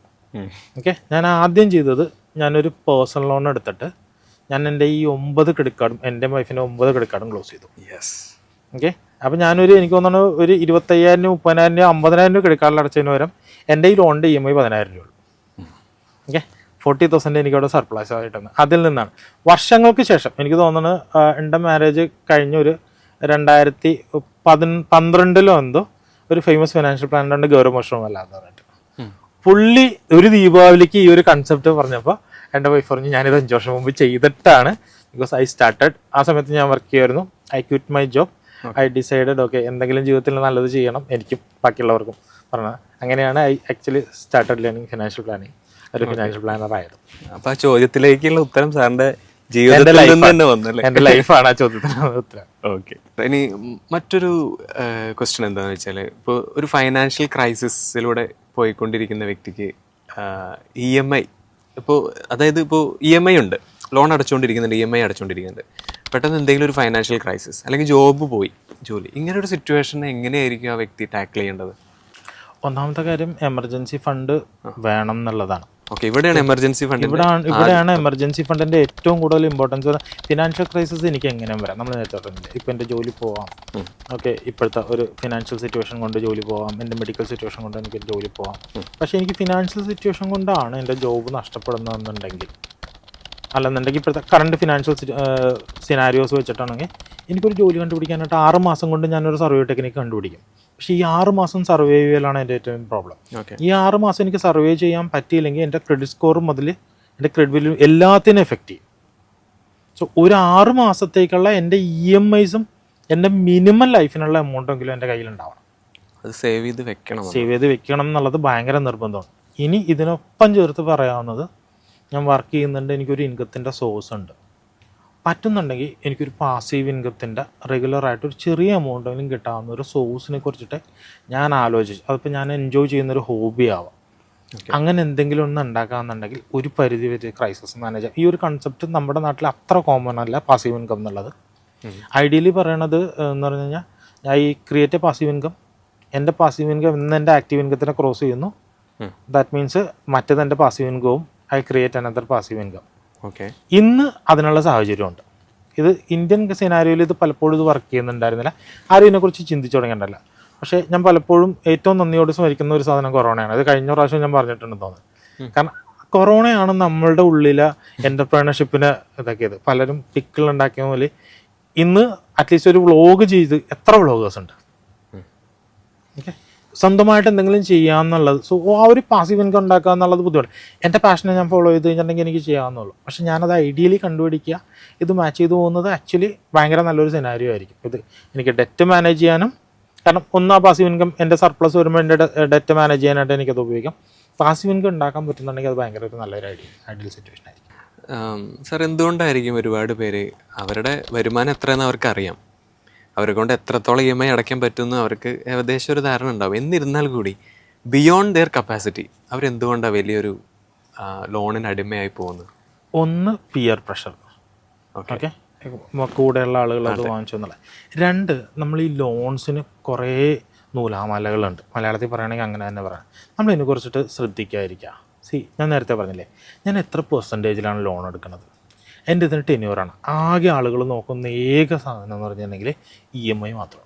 ഓക്കെ ഞാൻ ആദ്യം ചെയ്തത് ഞാനൊരു പേഴ്സണൽ ലോൺ എടുത്തിട്ട് ഞാൻ എന്റെ ഈ ഒമ്പത് ക്രെഡിറ്റ് കാർഡും എന്റെ വൈഫിന്റെ ഒമ്പത് ക്രെഡിറ്റ് കാർഡും ക്ലോസ് ചെയ്തു. യെസ് ഓക്കെ അപ്പോൾ ഞാനൊരു എനിക്ക് തോന്നുന്നു ഒരു ഇരുപത്തയ്യായിരം രൂപ മുപ്പതിനായിരം രൂപ അമ്പതിനായിരം രൂപ ക്രെഡിറ്റ് കാർഡിൽ അടച്ചതിന് പകരം എന്റെ ഈ ലോണിന്റെ ഇ എം ഐ പതിനായിരം രൂപ ഓക്കെ ഫോർട്ടി തൗസൻഡ് എനിക്ക് അവിടെ സർപ്ലൈസ് ആയിട്ടുണ്ട് അതിൽ നിന്നാണ്. വർഷങ്ങൾക്ക് ശേഷം എനിക്ക് തോന്നുന്നത് എന്റെ മാരേജ് കഴിഞ്ഞ ഒരു രണ്ടായിരത്തി പതിന പന്ത്രണ്ടിലോ എന്തോ ഒരു ഫേമസ് ഫിനാൻഷ്യൽ പ്ലാനറുണ്ട് ഗൗരവ മോഷണമല്ല എന്ന് പറഞ്ഞിട്ട്. പുള്ളി ഒരു ദീപാവലിക്ക് ഈ ഒരു കൺസെപ്റ്റ് പറഞ്ഞപ്പോൾ എന്റെ വൈഫ് പറഞ്ഞു ഞാനിത് അഞ്ച് വർഷം മുമ്പ് ചെയ്തിട്ടാണ്. ബിക്കോസ് ഐ സ്റ്റാർട്ടഡ് ആ സമയത്ത് ഞാൻ വർക്ക് ചെയ്യുമായിരുന്നു. I quit my job I decided okay എന്തെങ്കിലും ജീവിതത്തിൽ നല്ലത് ചെയ്യണം. എനിക്കും ബാക്കിയുള്ളവർക്കും. പറഞ്ഞത് അങ്ങനെയാണ് I actually started learning financial planning ഒരു ഫിനാൻഷ്യൽ പ്ലാനർ ആയത് അപ്പൊ ആ ചോദ്യത്തിലേക്കുള്ള ഉത്തരം സാറിന്റെ എന്റെ ജീവിതത്തിൽ നിന്ന് ലൈഫാണ് ആ ചോദ്യത്തിന് ഉത്തരം. ഓക്കെ ഇനി മറ്റൊരു ക്വസ്റ്റ്യൻ എന്താണെന്ന് വെച്ചാൽ ഇപ്പോൾ ഒരു ഫൈനാൻഷ്യൽ ക്രൈസിസിലൂടെ പോയിക്കൊണ്ടിരിക്കുന്ന വ്യക്തിക്ക് ഇ എം ഐ ഇപ്പോൾ അതായത് ഇപ്പോൾ ഇ എം ഐ ഉണ്ട്. ലോൺ അടച്ചുകൊണ്ടിരിക്കുന്നുണ്ട് ഇ എം ഐ അടച്ചുകൊണ്ടിരിക്കുന്നുണ്ട് പെട്ടെന്ന് എന്തെങ്കിലും ഒരു ഫൈനാൻഷ്യൽ ക്രൈസിസ് അല്ലെങ്കിൽ ജോബ് പോയി ജോലി ഇങ്ങനെ ഒരു സിറ്റുവേഷൻ എങ്ങനെയായിരിക്കും ആ വ്യക്തി ടാക്കിൾ ചെയ്യേണ്ടത്? ഒന്നാമത്തെ കാര്യം എമർജൻസി ഫണ്ട് വേണം എന്നുള്ളതാണ്. ഓക്കെ ഇവിടെയാണ് എമർജൻസി ഫണ്ട് ഇവിടെയാണ് എമർജൻസി ഫണ്ടിന്റെ ഏറ്റവും കൂടുതൽ ഇമ്പോർട്ടൻസ് ഫിനാൻഷ്യൽ ക്രൈസിസ് എനിക്ക് എങ്ങനെയും വരാം. നമ്മൾ നേരത്തെ പറഞ്ഞില്ലേ ഇപ്പം എന്റെ ജോലി പോവാം. ഓക്കെ ഇപ്പോഴത്തെ ഒരു ഫിനാൻഷ്യൽ സിറ്റുവേഷൻ കൊണ്ട് ജോലി പോവാം. എന്റെ മെഡിക്കൽ സിറ്റുവേഷൻ കൊണ്ട് എനിക്ക് ജോലി പോവാം. പക്ഷേ എനിക്ക് ഫിനാൻഷ്യൽ സിറ്റുവേഷൻ കൊണ്ടാണ് എന്റെ ജോബ് നഷ്ടപ്പെടുന്നതെന്നുണ്ടെങ്കിൽ. അല്ലെന്നുണ്ടെങ്കിൽ ഇപ്പോഴത്തെ കറണ്ട് ഫിനാൻഷ്യൽ സിനാരിയോസ് വെച്ചിട്ടാണെങ്കിൽ എനിക്കൊരു ജോലി കണ്ടുപിടിക്കാനായിട്ട് ആറ് മാസം കൊണ്ട് ഞാനൊരു സർവേ ടെക്നിക്ക് കണ്ടുപിടിക്കും. പക്ഷേ ഈ ആറ് മാസം സർവേ ചെയ്യലാണ് എന്റെ ഏറ്റവും പ്രോബ്ലം ഈ ആറ് മാസം എനിക്ക് സർവേ ചെയ്യാൻ പറ്റിയില്ലെങ്കിൽ എന്റെ ക്രെഡിറ്റ് സ്കോറും മുതൽ എന്റെ ക്രെഡിറ്റ് ബില്ലും എല്ലാത്തിനും എഫക്റ്റ് ചെയ്യും. സോ ഒരു ആറ് മാസത്തേക്കുള്ള എന്റെ ഇ എം ഐസും എന്റെ മിനിമം ലൈഫിനുള്ള എമൗണ്ടെങ്കിലും എന്റെ കയ്യിലുണ്ടാവണം അത് സേവ് ചെയ്ത് വെക്കണം സേവ് ചെയ്ത് വെക്കണം എന്നുള്ളത് ഭയങ്കര നിർബന്ധമാണ്. ഇനി ഇതിനൊപ്പം ചേർത്ത് പറയാവുന്നത് ഞാൻ വർക്ക് ചെയ്യുന്നുണ്ട് എനിക്കൊരു ഇൻകത്തിന്റെ സോഴ്സ് ഉണ്ട്. പറ്റുന്നുണ്ടെങ്കിൽ എനിക്കൊരു പാസീവ് ഇൻകത്തിന്റെ റെഗുലറായിട്ട് ഒരു ചെറിയ എമൗണ്ടെങ്കിലും കിട്ടാവുന്ന ഒരു സോഴ്സിനെ കുറിച്ചിട്ട് ഞാൻ ആലോചിച്ചു. അതിപ്പോൾ ഞാൻ എൻജോയ് ചെയ്യുന്നൊരു ഹോബി ആവാം. അങ്ങനെ എന്തെങ്കിലും ഒന്ന് ഉണ്ടാക്കാമെന്നുണ്ടെങ്കിൽ ഒരു പരിധി വരെ ക്രൈസിസ് മാനേജ് ഈ ഒരു കൺസെപ്റ്റ് നമ്മുടെ നാട്ടിൽ അത്ര കോമൺ അല്ല പാസീവ് ഇൻകം എന്നുള്ളത്. ഐഡിയലി പറയണത് എന്ന് പറഞ്ഞു കഴിഞ്ഞാൽ ഞാൻ ഈ ക്രിയേറ്റ് പാസീവ് ഇൻകം എന്റെ പാസീവ് ഇൻകം ഇന്ന് എന്റെ ആക്റ്റീവ് ഇൻകത്തിനെ ക്രോസ് ചെയ്യുന്നു. ദാറ്റ് മീൻസ് മറ്റേത് എന്റെ passive ഇൻകവും I create another passive income ഇന്ന് അതിനുള്ള സാഹചര്യമുണ്ട്. ഇത് ഇന്ത്യൻ സിനാരിയോയിൽ ഇത് പലപ്പോഴും ഇത് വർക്ക് ചെയ്യുന്നുണ്ടായിരുന്നില്ല. ആരും ഇതിനെക്കുറിച്ച് ചിന്തിച്ചു തുടങ്ങിയിട്ടുണ്ടല്ല പക്ഷേ ഞാൻ പലപ്പോഴും ഏറ്റവും നന്ദിയോട് സ്മരിക്കുന്ന ഒരു സാധനം കൊറോണയാണ്. അത് കഴിഞ്ഞ പ്രാവശ്യം ഞാൻ പറഞ്ഞിട്ടുണ്ടെന്ന് തോന്നുന്നു. കാരണം കൊറോണയാണ് നമ്മളുടെ ഉള്ളിലെ എന്റർപ്രണർഷിപ്പിനെ ഇതാക്കിയത്. പലരും പിക്കിൾ ഉണ്ടാക്കിയ പോലെ ഇന്ന് അറ്റ്ലീസ്റ്റ് ഒരു വ്ളോഗ് ചെയ്ത് എത്ര വ്ളോഗേഴ്സ് ഉണ്ട്? ഓക്കെ സ്വന്തമായിട്ട് എന്തെങ്കിലും ചെയ്യാമെന്നുള്ളത് സോ ആ ഒരു പാസീവ് ഇൻകം ഉണ്ടാക്കുക എന്നുള്ളത് ബുദ്ധിമുട്ട്. എന്റെ പാഷനെ ഞാൻ ഫോളോ ചെയ്ത് കഴിഞ്ഞിട്ടുണ്ടെങ്കിൽ എനിക്ക് ചെയ്യാവുന്നുള്ളൂ പക്ഷെ ഞാനത് ഐഡിയലി കണ്ടുപിടിക്കുക. ഇത് മാച്ച് ചെയ്തു പോകുന്നത് ആക്ച്വലി ഭയങ്കര നല്ലൊരു സിനാരിയോ ആയിരിക്കും. ഇത് എനിക്ക് ഡെറ്റ് മാനേജ് ചെയ്യാനും കാരണം ഒന്ന് ആ പാസീവ് ഇൻകം എന്റെ സർപ്ലസ് വരുമ്പോൾ എന്റെ ഡെറ്റ് മാനേജ് ചെയ്യാനായിട്ട് എനിക്കത് ഉപയോഗിക്കാം. പാസീവ് ഇൻകം ഉണ്ടാക്കാൻ പറ്റുന്നുണ്ടെങ്കിൽ അത് ഭയങ്കര ഒരു നല്ലൊരു ഐഡിയ ഐഡിയൽ സിറ്റുവേഷൻ ആയിരിക്കും. സാർ എന്തുകൊണ്ടായിരിക്കും ഒരുപാട് പേര് അവരുടെ വരുമാനം എത്രയെന്ന് അവർക്ക് അറിയാം അവരെ കൊണ്ട് എത്രത്തോളം ഇ എം ഐ അടയ്ക്കാൻ പറ്റുമെന്ന് അവർക്ക് ഏകദേശം ഒരു ധാരണ ഉണ്ടാവും. എന്നിരുന്നാൽ കൂടി ബിയോണ്ട് ദെയർ കപ്പാസിറ്റി അവരെന്തുകൊണ്ടാണ് വലിയൊരു ലോണിന് അടിമയായി പോകുന്നത്? ഒന്ന് പിയർ പ്രഷർ ഓക്കെ കൂടെയുള്ള ആളുകൾ അത് വാങ്ങിച്ചു എന്നുള്ളത്. രണ്ട് നമ്മൾ ഈ ലോൺസിന് കുറേ നൂലാമലകളുണ്ട്. മലയാളത്തിൽ പറയുകയാണെങ്കിൽ അങ്ങനെ തന്നെ പറയാം. നമ്മൾ ഇതിനെ കുറിച്ചിട്ട് ശ്രദ്ധിക്കാതിരിക്കുക. സി ഞാൻ നേരത്തെ പറഞ്ഞില്ലേ ഞാൻ എത്ര പെർസെന്റേജിലാണ് ലോൺ എടുക്കുന്നത്? എന്റെ ഇതിന് ടെന്യൂറാണ് ആകെ ആളുകൾ നോക്കുന്ന ഏക സാധനം എന്ന് പറഞ്ഞിട്ടുണ്ടെങ്കിൽ ഇ എം ഐ മാത്രം.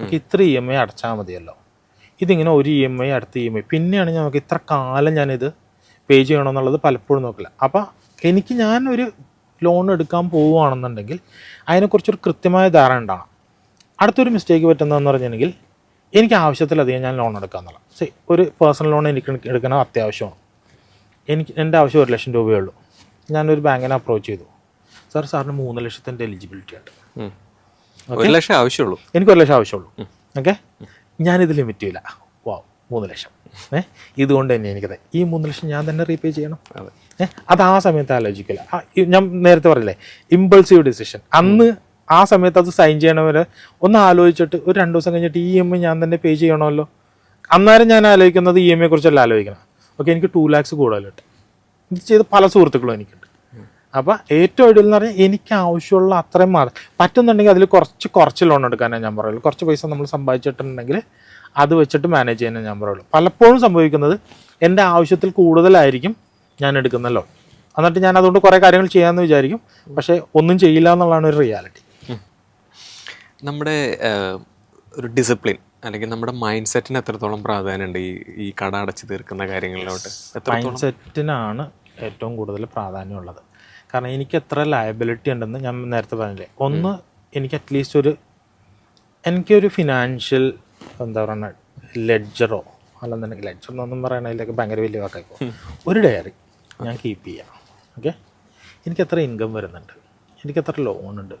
നമുക്ക് ഇത്ര ഇ എം ഐ അടച്ചാൽ മതിയല്ലോ. ഇതിങ്ങനെ ഒരു ഇ എം ഐ അടുത്ത ഇ എം ഐ പിന്നെയാണ് നമുക്ക് ഇത്ര കാലം ഞാനിത് പേ ചെയ്യണമെന്നുള്ളത് പലപ്പോഴും നോക്കില്ല. അപ്പോൾ എനിക്ക് ഞാൻ ഒരു ലോൺ എടുക്കാൻ പോവുകയാണെന്നുണ്ടെങ്കിൽ അതിനെക്കുറിച്ചൊരു കൃത്യമായ ധാരണ ഉണ്ടാകണം അടുത്തൊരു മിസ്റ്റേക്ക് പറ്റുന്നതെന്ന് പറഞ്ഞിട്ടുണ്ടെങ്കിൽ എനിക്ക് ആവശ്യത്തിലധികം ഞാൻ ലോൺ എടുക്കുക എന്നുള്ളത്. സി ഒരു പേഴ്സണൽ ലോൺ എനിക്ക് എടുക്കണം അത്യാവശ്യമാണ്. എനിക്ക് എന്റെ ആവശ്യം ഒരു ലക്ഷം രൂപയേ ഉള്ളൂ. ഞാനൊരു ബാങ്കിനെ അപ്രോച്ച് ചെയ്തു. സാർ സാറിന് മൂന്ന് ലക്ഷത്തിന്റെ എലിജിബിലിറ്റി ഉണ്ട്. ഒരു ലക്ഷം ആവശ്യമുള്ളൂ. എനിക്ക് ഒരു ലക്ഷം ആവശ്യമുള്ളൂ. ഓക്കെ ഞാനിത് ലിമിറ്റ് ചെയ്യില്ല. വാ മൂന്ന് ലക്ഷം. ഏ? ഇതുകൊണ്ട് തന്നെ എനിക്കത്. ഈ മൂന്ന് ലക്ഷം ഞാൻ തന്നെ റീപേ ചെയ്യണം. അതെ. ഏ? അത് ആ സമയത്ത് ആലോചിക്കില്ല. ഞാൻ നേരത്തെ പറഞ്ഞില്ലേ ഇമ്പൾസീവ് ഡിസിഷൻ അന്ന് ആ സമയത്ത് അത് സൈൻ ചെയ്യണവരെ ഒന്ന് ആലോചിച്ചിട്ട് ഒരു രണ്ട് ദിവസം കഴിഞ്ഞിട്ട് ഇ എം ഐ ഞാൻ തന്നെ പേ ചെയ്യണമല്ലോ. അന്നേരം ഞാൻ ആലോചിക്കുന്നത് ഇ എം ഐ കുറിച്ചല്ല ആലോചിക്കണം. ഓക്കെ എനിക്ക് ടു ലാക്സ് കൂടുതലിട്ട് ഇത് ചെയ്ത് പല സുഹൃത്തുക്കളും എനിക്കുണ്ട്. അപ്പോൾ ഏറ്റവും ഐഡിയൽ എന്ന് പറഞ്ഞാൽ എനിക്ക് ആവശ്യമുള്ള അത്രയും മാത്രം പറ്റുന്നുണ്ടെങ്കിൽ അതിൽ കുറച്ച് കുറച്ച് ലോൺ എടുക്കാനേ ഞാൻ പറയുള്ളൂ. കുറച്ച് പൈസ നമ്മൾ സമ്പാദിച്ചിട്ടുണ്ടെങ്കിൽ അത് വെച്ചിട്ട് മാനേജ് ചെയ്യാനേ ഞാൻ പറയുള്ളൂ. പലപ്പോഴും സംഭവിക്കുന്നത് എന്റെ ആവശ്യത്തിൽ കൂടുതലായിരിക്കും ഞാൻ എടുക്കുന്ന ലോൺ എന്നിട്ട് ഞാൻ അതുകൊണ്ട് കുറേ കാര്യങ്ങൾ ചെയ്യാമെന്ന് വിചാരിക്കും. പക്ഷേ ഒന്നും ചെയ്യില്ല എന്നുള്ളതാണ് ഒരു റിയാലിറ്റി നമ്മുടെ ഒരു ഡിസിപ്ലിൻ അല്ലെങ്കിൽ നമ്മുടെ മൈൻഡ് സെറ്റിന് എത്രത്തോളം പ്രാധാന്യമുണ്ട് ഈ ഈ കട അടച്ചു തീർക്കുന്ന കാര്യങ്ങളിലോട്ട്? മൈൻഡ് സെറ്റിനാണ് ഏറ്റവും കൂടുതൽ പ്രാധാന്യമുള്ളത്. കാരണം എനിക്ക് എത്ര ലയബിലിറ്റി ഉണ്ടെന്ന് ഞാൻ നേരത്തെ പറഞ്ഞില്ലേ? ഒന്ന് എനിക്ക് അറ്റ്ലീസ്റ്റ് ഒരു എനിക്കൊരു ഫിനാൻഷ്യൽ എന്താ പറയുക ലെഡ്ജറോ അല്ലെന്നുണ്ടെങ്കിൽ ലെഡ്ജർ എന്നൊന്നും പറയണതിലൊക്കെ ഭയങ്കര വലിയ വാക്കായി ഒരു ഡയറി ഞാൻ കീപ്പ് ചെയ്യാം. ഓക്കെ എനിക്ക് എത്ര ഇൻകം വരുന്നുണ്ട്. എനിക്ക് എത്ര ലോൺ ഉണ്ട്.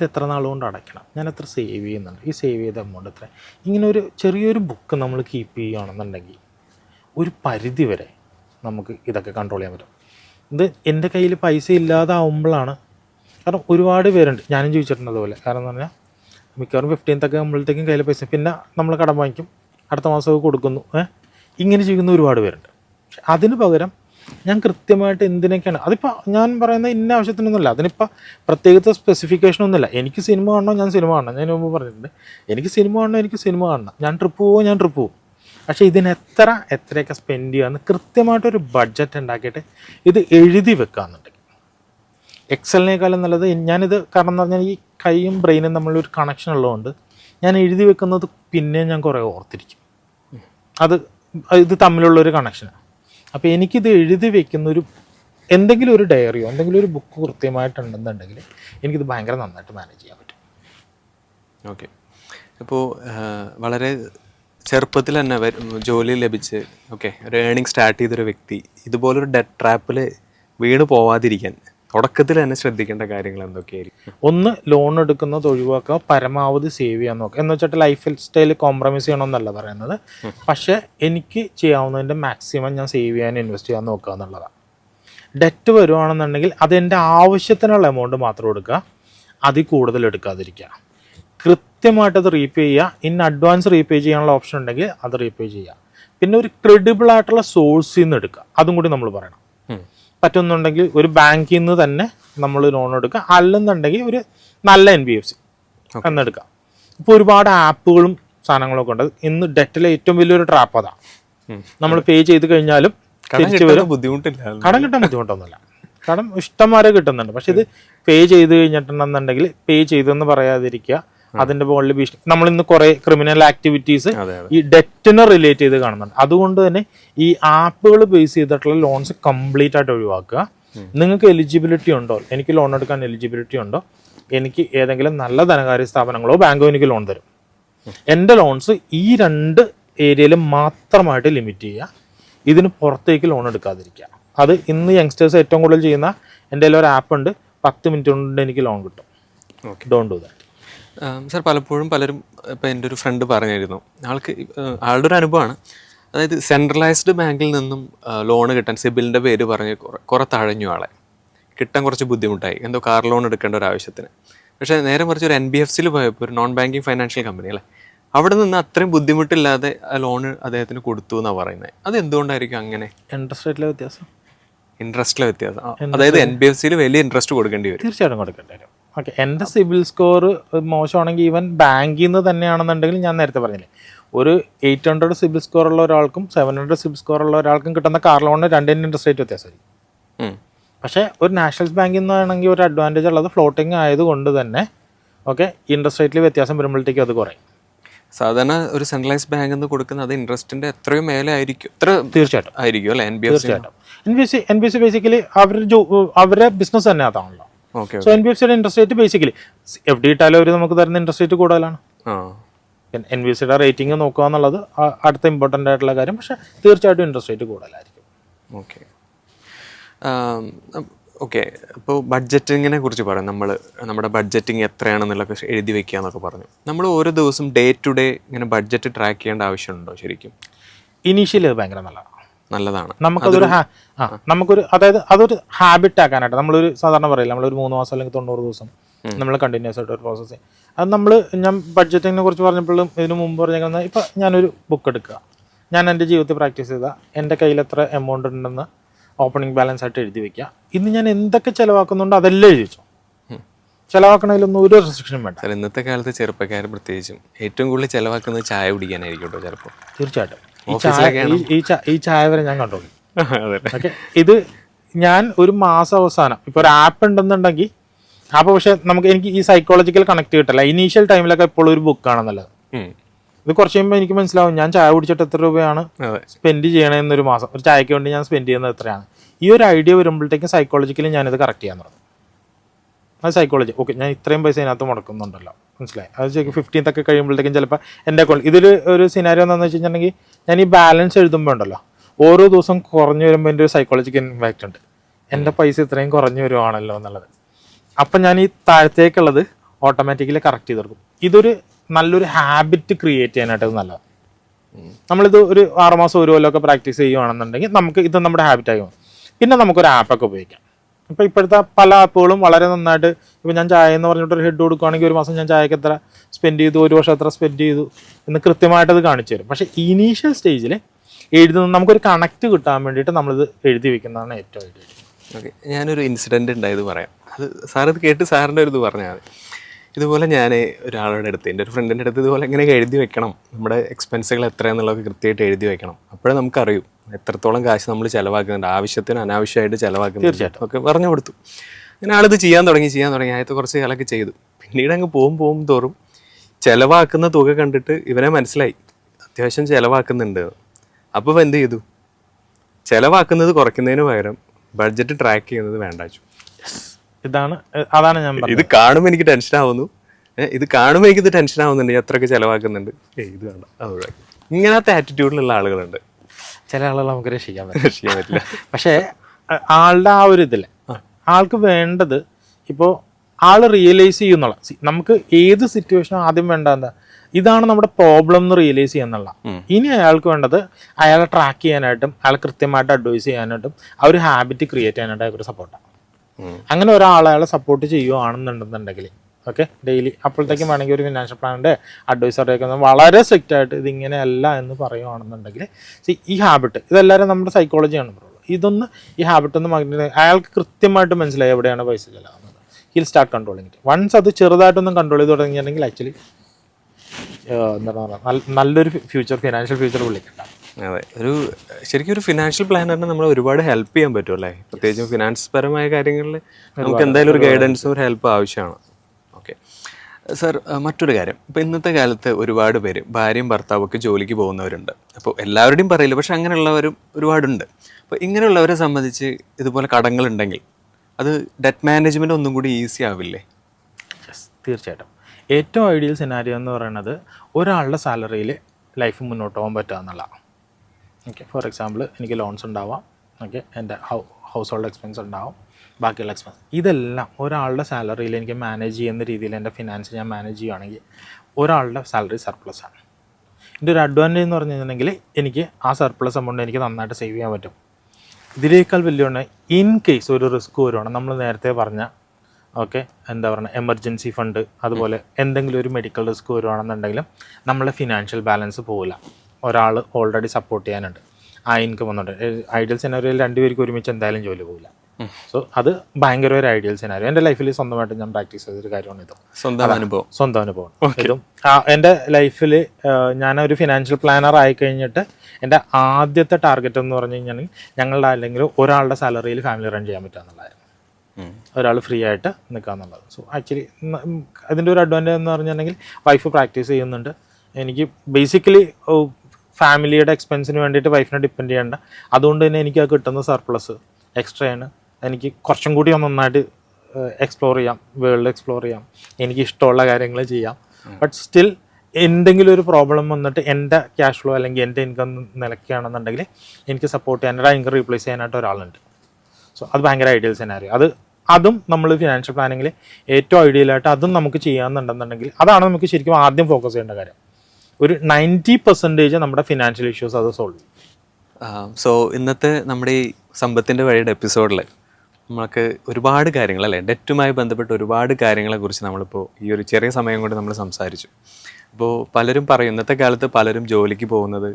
ഇത് എത്ര നാളുകൊണ്ട് അടയ്ക്കണം? ഞാൻ എത്ര സേവ് ചെയ്യുന്നുണ്ട്. ഈ സേവ് ചെയ്ത എമൗണ്ട് എത്ര? ഇങ്ങനെ ഒരു ചെറിയൊരു ബുക്ക് നമ്മൾ കീപ്പ് ചെയ്യുകയാണെന്നുണ്ടെങ്കിൽ ഒരു പരിധി വരെ നമുക്ക് ഇതൊക്കെ കൺട്രോൾ ചെയ്യാൻ പറ്റും. ഇത് എന്റെ കയ്യിൽ പൈസ ഇല്ലാതാവുമ്പോഴാണ്. കാരണം ഒരുപാട് പേരുണ്ട്. ഞാനും ചോദിച്ചിട്ടുണ്ട് അതുപോലെ കാരണം എന്ന് പറഞ്ഞാൽ മിക്കവാറും ഫിഫ്റ്റീൻത്തൊക്കെ ആകുമ്പോഴത്തേക്കും കയ്യിൽ പൈസ. പിന്നെ നമ്മൾ കടം വാങ്ങിക്കും. അടുത്ത മാസമൊക്കെ കൊടുക്കുന്നു. ഇങ്ങനെ ചെയ്യുന്ന ഒരുപാട് പേരുണ്ട്. അതിന് പകരം ഞാൻ കൃത്യമായിട്ട് എന്തിനൊക്കെയാണ്? അതിപ്പോൾ ഞാൻ പറയുന്ന ഇന്ന ആവശ്യത്തിനൊന്നുമില്ല. അതിനിപ്പോൾ പ്രത്യേകത്തെ സ്പെസിഫിക്കേഷൻ ഒന്നുമില്ല. എനിക്ക് സിനിമ കാണണം ഞാൻ സിനിമ കാണണം. ഞാൻ മുമ്പ് പറഞ്ഞിട്ടുണ്ട്. എനിക്ക് സിനിമ കാണണം എനിക്ക് സിനിമ കാണണം. ഞാൻ ട്രിപ്പ് പോവുക ഞാൻ ട്രിപ്പ് പോകും പക്ഷേ ഇതിന് എത്ര എത്രയൊക്കെ സ്പെൻഡ് ചെയ്യാമെന്ന് കൃത്യമായിട്ടൊരു ബഡ്ജറ്റ് ഉണ്ടാക്കിയിട്ട് ഇത് എഴുതി വെക്കാമെന്നുണ്ട് എക്സലിനേക്കാളും നല്ലത് ഞാനിത് കാരണം എന്ന് പറഞ്ഞാൽ ഈ കൈയും ബ്രെയിനും തമ്മിലൊരു കണക്ഷൻ ഉള്ളതുകൊണ്ട് ഞാൻ എഴുതി വെക്കുന്നത് പിന്നെ ഞാൻ കുറേ ഓർത്തിരിക്കും. അത് ഇത് തമ്മിലുള്ളൊരു കണക്ഷനാണ് അപ്പോൾ എനിക്കിത് എഴുതി വെക്കുന്ന ഒരു എന്തെങ്കിലും ഒരു ഡയറിയോ എന്തെങ്കിലും ഒരു ബുക്ക് കൃത്യമായിട്ടുണ്ടെന്നുണ്ടെങ്കിൽ എനിക്കിത് ഭയങ്കര നന്നായിട്ട് മാനേജ് ചെയ്യാൻ പറ്റും. ഓക്കെ അപ്പോൾ വളരെ ചെറുപ്പത്തിൽ തന്നെ ജോലി ലഭിച്ച് ഓക്കെ ഒരു ഏണിങ് സ്റ്റാർട്ട് ചെയ്തൊരു വ്യക്തി ഇതുപോലൊരു ഡെറ്റ് ട്രാപ്പിൽ വീണ് പോവാതിരിക്കാൻ തുടക്കത്തിൽ തന്നെ ശ്രദ്ധിക്കേണ്ട കാര്യങ്ങൾ എന്തൊക്കെയായിരിക്കും? ഒന്ന് ലോൺ എടുക്കുന്നത് ഒഴിവാക്കുക പരമാവധി സേവ് ചെയ്യാൻ നോക്കുക. എന്ന് വെച്ചിട്ട് ലൈഫ് സ്റ്റൈൽ കോംപ്രമൈസ് ചെയ്യണമെന്നല്ല പറയുന്നത്. പക്ഷേ എനിക്ക് ചെയ്യാവുന്നതിന്റെ മാക്സിമം ഞാൻ സേവ് ചെയ്യാൻ ഇൻവെസ്റ്റ് ചെയ്യാൻ നോക്കുക എന്നുള്ളതാണ്. ഡെറ്റ് വരുവാണെന്നുണ്ടെങ്കിൽ അതെന്റെ ആവശ്യത്തിനുള്ള എമൗണ്ട് മാത്രം എടുക്കുക. അതിൽ കൂടുതൽ എടുക്കാതിരിക്കുക. കൃത്യമായിട്ട് അത് റീപേ ചെയ്യുക. ഇൻ അഡ്വാൻസ് റീപേ ചെയ്യാനുള്ള ഓപ്ഷൻ ഉണ്ടെങ്കിൽ അത് റീപേ ചെയ്യുക. പിന്നെ ഒരു ക്രെഡിബിൾ ആയിട്ടുള്ള സോഴ്സിൽ നിന്ന് എടുക്കുക. അതും കൂടി നമ്മൾ പറയണം. പറ്റുന്നുണ്ടെങ്കിൽ ഒരു ബാങ്കിൽ നിന്ന് തന്നെ നമ്മൾ ലോൺ എടുക്കുക. അല്ലെന്നുണ്ടെങ്കിൽ ഒരു നല്ല എൻ ബി എഫ് സി എന്നെടുക്കാം ഇപ്പോൾ ഒരുപാട് ആപ്പുകളും സാധനങ്ങളൊക്കെ ഉണ്ട്. ഇന്ന് ഡെറ്റിലെ ഏറ്റവും വലിയൊരു ട്രാപ്പ് അതാണ് നമ്മൾ പേ ചെയ്ത് കഴിഞ്ഞാലും തിരിച്ചു വരും. ബുദ്ധിമുട്ടില്ല. കടം കിട്ടാൻ ബുദ്ധിമുട്ടൊന്നുമില്ല. കടം ഇഷ്ടംമാരെ കിട്ടുന്നുണ്ട്. പക്ഷെ ഇത് പേ ചെയ്ത് കഴിഞ്ഞിട്ടുണ്ടെന്നുണ്ടെങ്കിൽ പേ ചെയ്തെന്ന് പറയാതിരിക്കുക. അതിന്റെ മുകളിൽ ഭീഷണി. നമ്മൾ ഇന്ന് കുറെ ക്രിമിനൽ ആക്ടിവിറ്റീസ് ഈ ഡെറ്റിനെ റിലേറ്റ് ചെയ്ത് കാണുന്നുണ്ട്. അതുകൊണ്ട് തന്നെ ഈ ആപ്പുകൾ ബേസ് ചെയ്തിട്ടുള്ള ലോൺസ് കംപ്ലീറ്റ് ആയിട്ട് ഒഴിവാക്കുക. നിങ്ങൾക്ക് എലിജിബിലിറ്റി ഉണ്ടോ? എനിക്ക് ലോൺ എടുക്കാൻ എലിജിബിലിറ്റി ഉണ്ടോ? എനിക്ക് ഏതെങ്കിലും നല്ല ധനകാര്യ സ്ഥാപനങ്ങളോ ബാങ്കോ എനിക്ക് ലോൺ തരും. എന്റെ ലോൺസ് ഈ രണ്ട് ഏരിയയിൽ മാത്രമായിട്ട് ലിമിറ്റ് ചെയ്യുക. ഇതിന് പുറത്തേക്ക് ലോൺ എടുക്കാതിരിക്കുക. അത് ഇന്ന് യങ്സ്റ്റേഴ്സ് ഏറ്റവും കൂടുതൽ ചെയ്യുന്ന എന്റെ ഒരു ആപ്പ് ഉണ്ട്. പത്ത് മിനിറ്റ് കൊണ്ട് എനിക്ക് ലോൺ കിട്ടും. ഡോണ്ട് ഡു ദാറ്റ് സാർ പലപ്പോഴും പലരും ഇപ്പം എന്റെ ഒരു ഫ്രണ്ട് പറഞ്ഞിരുന്നു. ആൾക്ക് ആളുടെ ഒരു അനുഭവമാണ്. അതായത് സെൻട്രലൈസ്ഡ് ബാങ്കിൽ നിന്നും ലോൺ കിട്ടാൻ സിബിലിന്റെ പേര് പറഞ്ഞ് കുറെ കുറെ തഴഞ്ഞു ആളെ. കിട്ടാൻ കുറച്ച് ബുദ്ധിമുട്ടായി. എന്തോ കാർ ലോൺ എടുക്കേണ്ട ഒരു ആവശ്യത്തിന്. പക്ഷേ നേരെ മറിച്ച് ഒരു എൻ ബി എഫ് സിയിൽ പോയപ്പോൾ ഒരു നോൺ ബാങ്കിങ് ഫൈനാൻഷ്യൽ കമ്പനി അല്ലേ? അവിടെ നിന്ന് അത്രയും ബുദ്ധിമുട്ടില്ലാതെ ആ ലോൺ അദ്ദേഹത്തിന് കൊടുത്തു എന്നാണ് പറയുന്നത് അത് എന്തുകൊണ്ടായിരിക്കും അങ്ങനെ ഇൻട്രസ്റ്റ് റേറ്റിലെ വ്യത്യാസം. ഇൻട്രസ്റ്റിലെ വ്യത്യാസം. അതായത് എൻ ബി എഫ് സിയിൽ വലിയ ഇൻട്രസ്റ്റ് കൊടുക്കേണ്ടി വരും. തീർച്ചയായിട്ടും കൊടുക്കേണ്ടി വരും. ഓക്കെ എന്റെ സിവിൽ സ്കോർ മോശമാണെങ്കിൽ ഈവൻ ബാങ്കിൽ നിന്ന് തന്നെയാണെന്നുണ്ടെങ്കിൽ ഞാൻ നേരത്തെ പറഞ്ഞില്ലേ. ഒരു എയ്റ്റ് ഹൺഡ്രഡ് സിബിൽ സ്കോർ ഉള്ള ഒരാൾക്കും സെവൻ ഹൺഡ്രഡ് സിബിൽ സ്കോർ ഉള്ള ഒരാൾക്കും കിട്ടുന്ന കാർ ലോണിന് രണ്ടിന്റെ ഇൻട്രസ്റ്റ് റേറ്റ് വ്യത്യാസമായി പക്ഷേ ഒരു നാഷണൽസ് ബാങ്കിൽ നിന്നാണെങ്കിൽ ഒരു അഡ്വാന്റേജ് ഉള്ളത് ഫ്ലോട്ടിംഗ് ആയതുകൊണ്ട് തന്നെ ഓക്കെ ഇൻട്രസ്റ്റ് റേറ്റിൽ വ്യത്യാസം വരുമ്പോഴത്തേക്കും അത് കുറയും. സാധാരണ ഒരു സെൻട്രലൈസ് ബാങ്ക് നിന്ന് കൊടുക്കുന്ന അത് ഇൻട്രസ്റ്റിന്റെ എത്രയും മേലെ ആയിരിക്കും. എത്ര തീർച്ചയായിട്ടും. ആയിരിക്കും അല്ലെ? എൻ ബി എഫ് തീർച്ചയായിട്ടും. N B C N B C basically അവരുടെ ജോ അവരുടെ ബിസിനസ് തന്നെ അതാണല്ലോ. സോ എൻ ബി എഫ് സിയുടെ interest rate basically F D ഇട്ടാലും അവർ നമുക്ക് തരുന്ന ഇൻട്രസ്റ്റ് റേറ്റ് കൂടുതലാണ്. ആ. എൻ ബി എഫ് സിയുടെ റേറ്റിംഗ് നോക്കുക എന്നുള്ളത് അടുത്ത ഇമ്പോർട്ടന്റ് ആയിട്ടുള്ള കാര്യം. പക്ഷേ തീർച്ചയായിട്ടും ഇൻട്രസ്റ്റ് റേറ്റ് കൂടുതലായിരിക്കും. ഓക്കെ. ഓക്കെ. ഇപ്പോൾ ബഡ്ജറ്റിങ്ങിനെ കുറിച്ച് പറയാം. നമ്മൾ നമ്മുടെ ബഡ്ജറ്റിങ് എത്രയാണെന്നുള്ളതൊക്കെ എഴുതി വെക്കുക എന്നൊക്കെ പറഞ്ഞു. നമ്മൾ ഓരോ ദിവസം ഡേ ടു ഡേ ഇങ്ങനെ ബഡ്ജറ്റ് ട്രാക്ക് ചെയ്യേണ്ട ആവശ്യമുണ്ടോ ശരിക്കും? ഇനീഷ്യലി അത് ഭയങ്കര നല്ലതാണ്. നല്ലതാണ്. നമുക്കതൊരു ആ നമുക്കൊരു അതായത് അതൊരു ഹാബിറ്റ് ആക്കാനായിട്ട് നമ്മളൊരു സാധാരണ പറയില്ല നമ്മളൊരു മൂന്ന് മാസം അല്ലെങ്കിൽ തൊണ്ണൂറ് ദിവസം നമ്മൾ കണ്ടിന്യൂസ് ആയിട്ട് ഒരു പ്രോസസ്സ് അത് നമ്മൾ ഞാൻ ബഡ്ജറ്റിങ്ങിനെ കുറിച്ച് പറഞ്ഞപ്പോഴും ഇതിന് മുമ്പ് പറഞ്ഞേക്കുന്നത് ഇപ്പം ഞാനൊരു ബുക്ക് എടുക്കുക. ഞാൻ എന്റെ ജീവിതത്തിൽ പ്രാക്ടീസ് ചെയ്ത എന്റെ കയ്യിൽ എത്ര എമൗണ്ട് ഉണ്ടെന്ന് ഓപ്പണിംഗ് ബാലൻസ് ആയിട്ട് എഴുതി വെക്കുക. ഇന്ന് ഞാൻ എന്തൊക്കെ ചിലവാക്കുന്നുണ്ടോ അതെല്ലാം എഴുതി വെച്ചു. ചിലവാക്കണതിലൊന്നും ഒരു റെസ്ട്രിക്ഷനും വേണ്ട. ഇന്നത്തെ കാലത്ത് ചെറുപ്പക്കാർ പ്രത്യേകിച്ചും ഏറ്റവും കൂടുതൽ ചിലവാക്കുന്നത് ചായ കുടിക്കാനായിരിക്കും കേട്ടോ ചിലപ്പോൾ തീർച്ചയായിട്ടും. ഈ ചായ വരെ ഞാൻ കണ്ടോളൂ. ഓക്കെ? ഇത് ഞാൻ ഒരു മാസം അവസാനം ഇപ്പൊ ഒരു ആപ്പ് ഉണ്ടെന്നുണ്ടെങ്കിൽ ആപ്പ് പക്ഷെ നമുക്ക് എനിക്ക് ഈ സൈക്കോളജിക്കൽ കണക്ട് കിട്ടില്ല. ഇനീഷ്യൽ ടൈമിലൊക്കെ എപ്പോഴും ഒരു ബുക്കാണ് നല്ലത്. ഇത് കുറച്ച് കഴിയുമ്പോൾ എനിക്ക് മനസ്സിലാവും ഞാൻ ചായ കുടിച്ചിട്ട് എത്ര രൂപയാണ് സ്പെൻഡ് ചെയ്യണമെന്നൊരു മാസം. ഒരു ചായക്ക് വേണ്ടി ഞാൻ സ്പെൻഡ് ചെയ്യുന്നത് എത്രയാണ്? ഈ ഒരു ഐഡിയ വരുമ്പോഴത്തേക്കും സൈക്കോളജിക്കലി ഞാനിത് കറക്റ്റ് ചെയ്യാൻ തുടങ്ങും അത് സൈക്കോളജി ഓക്കെ ഞാൻ ഇത്രയും പൈസ ഇതിനകത്ത് മുടക്കുന്നുണ്ടല്ലോ. മനസ്സിലായി? അത് ശരിക്കും ഫിഫ്റ്റീൻത്ത് ഒക്കെ കഴിയുമ്പോഴത്തേക്കും ചിലപ്പോൾ എന്റെ അക്കൗണ്ട് ഇതിൽ ഒരു സിനാരിയോ എന്താണെന്ന് വെച്ച് കഴിഞ്ഞിട്ടുണ്ടെങ്കിൽ ഞാൻ ഈ ബാലൻസ് എഴുതുമ്പോൾ ഉണ്ടല്ലോ ഓരോ ദിവസം കുറഞ്ഞു വരുമ്പോൾ എന്റെ ഒരു സൈക്കോളജിക്കൽ ഇമ്പാക്റ്റ് ഉണ്ട്. എന്റെ പൈസ ഇത്രയും കുറഞ്ഞു വരുവാണല്ലോ എന്നുള്ളത്. അപ്പം ഞാൻ ഈ താഴത്തേക്കുള്ളത് ഓട്ടോമാറ്റിക്കലി കറക്റ്റ് ചെയ്ത് കൊടുക്കും. ഇതൊരു നല്ലൊരു ഹാബിറ്റ് ക്രിയേറ്റ് ചെയ്യാനായിട്ട് നല്ലതാണ് നമ്മളിത് ഒരു ആറുമാസം ഒരു കൊല്ലമൊക്കെ പ്രാക്ടീസ് ചെയ്യുവാണെന്നുണ്ടെങ്കിൽ നമുക്ക് ഇത് നമ്മുടെ ഹാബിറ്റായി മാറും. പിന്നെ നമുക്കൊരു ആപ്പൊക്കെ ഉപയോഗിക്കാം. ഇപ്പോൾ ഇപ്പോഴത്തെ പല ആപ്പുകളും വളരെ നന്നായിട്ട് ഇപ്പം ഞാൻ ചായ എന്ന് പറഞ്ഞിട്ട് ഒരു ഹെഡ് കൊടുക്കുകയാണെങ്കിൽ ഒരു മാസം ഞാൻ ചായക്ക് എത്ര സ്പെൻഡ് ചെയ്തു ഒരു വർഷം എത്ര സ്പെൻഡ് ചെയ്തു എന്ന് കൃത്യമായിട്ട് അത് കാണിച്ചു തരും. പക്ഷേ ഇനീഷ്യൽ സ്റ്റേജിൽ എഴുതുന്ന നമുക്കൊരു കണക്റ്റ് കിട്ടാൻ വേണ്ടിയിട്ട് നമ്മളിത് എഴുതി വെക്കുന്നതാണ് ഏറ്റവും ഐഡിയ ഓക്കെ ഞാനൊരു ഇൻസിഡന്റ് ഉണ്ടായത് പറയാം. അത് സാർ ഇത് കേട്ട് സാറിന്റെ ഒരു ഇത് പറഞ്ഞാൽ മതി. ഇതുപോലെ ഞാൻ ഒരാളുടെ അടുത്ത് എന്റെ ഒരു ഫ്രണ്ടിന്റെ അടുത്ത് ഇതുപോലെ ഇങ്ങനെ എഴുതി വെക്കണം നമ്മുടെ എക്സ്പെൻസുകൾ എത്രയാണെന്നുള്ളത് കൃത്യമായിട്ട് എഴുതി വെക്കണം. അപ്പോഴേ നമുക്കറിയൂ. എത്രത്തോളം കാശ് നമ്മൾ ചിലവാക്കുന്നുണ്ട് ആവശ്യത്തിന് അനാവശ്യമായിട്ട് ചിലവാക്കുന്നുണ്ട്. ഒക്കെ പറഞ്ഞു കൊടുത്തു. അങ്ങനെ ആളിത് ചെയ്യാൻ തുടങ്ങി ചെയ്യാൻ തുടങ്ങി. ആദ്യത്തെ കുറച്ച് കാലൊക്കെ ചെയ്തു. പിന്നീട് അങ്ങ് പോകും പോകും തോറും ചിലവാക്കുന്ന തുക കണ്ടിട്ട് ഇവനെ മനസ്സിലായി. അത്യാവശ്യം ചിലവാക്കുന്നുണ്ട്. അപ്പോൾ എന്ത് ചെയ്തു? ചിലവാക്കുന്നത് കുറയ്ക്കുന്നതിന് പകരം ബഡ്ജറ്റ് ട്രാക്ക് ചെയ്യുന്നത് വേണ്ട ഇതാണ് അതാണ് ഞാൻ ഇത് കാണുമ്പോൾ എനിക്ക് ടെൻഷൻ ആവുന്നു. ഇത് കാണുമ്പോൾ എനിക്കിത് ടെൻഷൻ ആവുന്നുണ്ട്. എത്രയൊക്കെ ചിലവാക്കുന്നുണ്ട്. ഇത് വേണ്ട. അത് ഇങ്ങനത്തെ ആറ്റിറ്റ്യൂഡിലുള്ള ആളുകളുണ്ട്. ചില ആളുകൾ നമുക്ക് രക്ഷിക്കാൻ പറ്റും ചെയ്യാൻ പറ്റില്ല. പക്ഷേ ആളുടെ ആ ഒരു ഇതില്ല ആൾക്ക് വേണ്ടത് ഇപ്പോൾ ആൾ റിയലൈസ് ചെയ്യുന്നുള്ള നമുക്ക് ഏത് സിറ്റുവേഷനും ആദ്യം വേണ്ട എന്താ? ഇതാണ് നമ്മുടെ പ്രോബ്ലം എന്ന് റിയലൈസ് ചെയ്യുന്നുള്ള. ഇനി അയാൾക്ക് വേണ്ടത് അയാളെ ട്രാക്ക് ചെയ്യാനായിട്ടും അയാളെ കൃത്യമായിട്ട് അഡ്വൈസ് ചെയ്യാനായിട്ടും ആ ഒരു ഹാബിറ്റ് ക്രിയേറ്റ് ചെയ്യാനായിട്ട് അയാൾക്ക് സപ്പോർട്ടാണ് അങ്ങനെ ഒരാൾ അയാളെ സപ്പോർട്ട് ചെയ്യുവാണെന്നുണ്ടെന്നുണ്ടെങ്കിൽ ഓക്കെ? ഡെയിലി അപ്പോഴത്തേക്കും വേണമെങ്കിൽ ഒരു ഫിനാൻഷ്യൽ പ്ലാനിന്റെ അഡ്വൈസറുടെയൊക്കെ ഒന്ന് വളരെ സ്ട്രിക്റ്റ് ആയിട്ട് ഇതിങ്ങനെയല്ല എന്ന് പറയുവാണെന്നുണ്ടെങ്കിൽ ഈ ഹാബിറ്റ് ഇതെല്ലാവരും നമ്മുടെ സൈക്കോളജിയാണ് പറയുള്ളൂ ഇതൊന്ന് ഈ ഹാബിറ്റ് ഒന്ന് മാറ്റി അയാൾക്ക് കൃത്യമായിട്ട് മനസ്സിലായി എവിടെയാണ് പൈസ ചിലവാകുന്നത്. ഹിൽ സ്റ്റാർട്ട് കൺട്രോളിങ് വൺസ് അത് ചെറുതായിട്ടൊന്നും കൺട്രോൾ ചെയ്ത് തുടങ്ങിയിട്ടുണ്ടെങ്കിൽ ആക്ച്വലി എന്താണ് പറയുക നല്ല- നല്ലൊരു ഫ്യൂച്ചർ ഫിനാൻഷ്യൽ ഫ്യൂച്ചർ വിളിക്കണ്ട അതെ. ഒരു ശരിക്കും ഒരു ഫിനാൻഷ്യൽ പ്ലാനറിനെ നമ്മൾ ഒരുപാട് ഹെൽപ്പ് ചെയ്യാൻ പറ്റും അല്ലേ? പ്രത്യേകിച്ചും ഫിനാൻസ് പരമായ കാര്യങ്ങളിൽ നമുക്ക് എന്തായാലും ഒരു ഗൈഡൻസും ഒരു ഹെൽപ്പ് ആവശ്യമാണ്. ഓക്കെ. സർ മറ്റൊരു കാര്യം. ഇപ്പോൾ ഇന്നത്തെ കാലത്ത് ഒരുപാട് പേര് ഭാര്യയും ഭർത്താവൊക്കെ ജോലിക്ക് പോകുന്നവരുണ്ട്. അപ്പോൾ എല്ലാവരുടെയും പറയില്ല. പക്ഷെ അങ്ങനെയുള്ളവരും ഒരുപാടുണ്ട്. അപ്പോൾ ഇങ്ങനെയുള്ളവരെ സംബന്ധിച്ച് ഇതുപോലെ കടങ്ങളുണ്ടെങ്കിൽ അത് ഡെറ്റ് മാനേജ്മെന്റ് ഒന്നും കൂടി ഈസി ആവില്ലേ? തീർച്ചയായിട്ടും. ഏറ്റവും ഐഡിയൽ സിനാരിയോ എന്ന് പറയുന്നത് ഒരാളുടെ സാലറിയിൽ ലൈഫ് മുന്നോട്ട് പോകാൻ പറ്റുക എന്നുള്ളതാണ്. ഓക്കെ ഫോർ എക്സാമ്പിൾ എനിക്ക് ലോൺസ് ഉണ്ടാവാം. ഓക്കെ എന്റെ ഹൗസ് ഹോൾഡ് എക്സ്പെൻസ് ഉണ്ടാവും. ബാക്കിയുള്ള എക്സ്പെൻസ് ഇതെല്ലാം ഒരാളുടെ സാലറിയിൽ എനിക്ക് മാനേജ് ചെയ്യുന്ന രീതിയിൽ എന്റെ ഫിനാൻസ് ഞാൻ മാനേജ് ചെയ്യുകയാണെങ്കിൽ ഒരാളുടെ സാലറി സർപ്ലസ് ആണ്. എന്റെ ഒരു അഡ്വാന്റേജ് എന്ന് പറഞ്ഞു കഴിഞ്ഞിട്ടുണ്ടെങ്കിൽ എനിക്ക് ആ സർപ്ലസ് എമൗണ്ട് എനിക്ക് നന്നായിട്ട് സേവ് ചെയ്യാൻ പറ്റും. ഇതിനേക്കാൾ വലിയ ഇൻ കേസ് ഒരു റിസ്ക് വരുവാണ്. നമ്മൾ നേരത്തെ പറഞ്ഞ ഓക്കെ എന്താ പറയുക എമർജൻസി ഫണ്ട് അതുപോലെ എന്തെങ്കിലും ഒരു മെഡിക്കൽ റിസ്ക് വരുവാണെന്നുണ്ടെങ്കിലും നമ്മളെ ഫിനാൻഷ്യൽ ബാലൻസ് പോകില്ല ഒരാൾ ഓൾറെഡി സപ്പോർട്ട് ചെയ്യാനുണ്ട്. ആ ഇൻകം വന്നിട്ടുണ്ട് ഐഡിയൽ സെനാരിയോയിൽ രണ്ടുപേർക്ക് ഒരുമിച്ച് എന്തായാലും ജോലി പോകില്ല സോ അത് ഭയങ്കര ഒരു ഐഡിയൽ സിനാരിയോ എന്റെ ലൈഫിൽ സ്വന്തമായിട്ട് ഞാൻ പ്രാക്ടീസ് ചെയ്തൊരു കാര്യമാണ് ഇത്. സ്വന്തം അനുഭവം. സ്വന്തം അനുഭവം. ഇതും ലൈഫിൽ എന്റെ ലൈഫിൽ ഞാനൊരു ഫിനാൻഷ്യൽ പ്ലാനർ ആയി കഴിഞ്ഞിട്ട് എന്റെ ആദ്യത്തെ ടാർഗറ്റ് എന്ന് പറഞ്ഞു കഴിഞ്ഞാൽ ഞങ്ങളുടെ അല്ലെങ്കിൽ ഒരാളുടെ സാലറിയിൽ ഫാമിലി റൺ ചെയ്യാൻ പറ്റുക എന്നുള്ളതായിരുന്നു. ഒരാൾ ഫ്രീ ആയിട്ട് നിൽക്കുക എന്നുള്ളത്. സോ ആക്ച്വലി അതിന്റെ ഒരു അഡ്വാന്റേജ് എന്ന് പറഞ്ഞിട്ടുണ്ടെങ്കിൽ വൈഫ് പ്രാക്ടീസ് ചെയ്യുന്നുണ്ട്. എനിക്ക് ബേസിക്കലി ഫാമിലിയുടെ എക്സ്പെൻസിന് വേണ്ടിയിട്ട് വൈഫിനെ ഡിപ്പെൻഡ് ചെയ്യേണ്ട. അതുകൊണ്ട് തന്നെ എനിക്ക് ആ കിട്ടുന്ന സർപ്ലസ് എക്സ്ട്രാ ആണ്. എനിക്ക് കുറച്ചും കൂടി ഒന്ന് നന്നായിട്ട് എക്സ്പ്ലോർ ചെയ്യാം വേൾഡ് എക്സ്പ്ലോർ ചെയ്യാം. എനിക്ക് ഇഷ്ടമുള്ള കാര്യങ്ങൾ ചെയ്യാം. ബട്ട് സ്റ്റിൽ എന്തെങ്കിലും ഒരു പ്രോബ്ലം വന്നിട്ട് എന്റെ ക്യാഷ് ഫ്ലോ അല്ലെങ്കിൽ എന്റെ ഇൻകം നിലയ്ക്കുകയാണെന്നുണ്ടെങ്കിൽ എനിക്ക് സപ്പോർട്ട് ചെയ്യാൻ എന്റെ ഇൻകം റീപ്ലേസ് ചെയ്യാനായിട്ട് ഒരാളുണ്ട്. സോ അത് ഭയങ്കര ഐഡിയൽ സെനാരിയോ അത് അതും നമ്മൾ ഫിനാൻഷ്യൽ പ്ലാനിങ്ങിൽ ഏറ്റവും ഐഡിയലായിട്ട് അതും നമുക്ക് ചെയ്യാമെന്നുണ്ടെന്നുണ്ടെങ്കിൽ അതാണ് നമുക്ക് ശരിക്കും ആദ്യം ഫോക്കസ് ചെയ്യേണ്ട കാര്യം. ഒരു നയന്റി പെർസെന്റേജ് നമ്മുടെ ഫിനാൻഷ്യൽ ഇഷ്യൂസ് അത് സോൾവ് ചെയ്യും. സോ ഇന്നത്തെ നമ്മുടെ ഈ സമ്പത്തിന്റെ വഴിയുടെ എപ്പിസോഡിൽ നമുക്ക് ഒരുപാട് കാര്യങ്ങൾ അല്ലേ ഡെറ്റുമായി ബന്ധപ്പെട്ട് ഒരുപാട് കാര്യങ്ങളെക്കുറിച്ച് നമ്മളിപ്പോൾ ഈ ഒരു ചെറിയ സമയം കൊണ്ട് നമ്മൾ സംസാരിച്ചു. അപ്പോൾ പലരും പറയും ഇന്നത്തെ കാലത്ത് പലരും ജോലിക്ക് പോകുന്നത്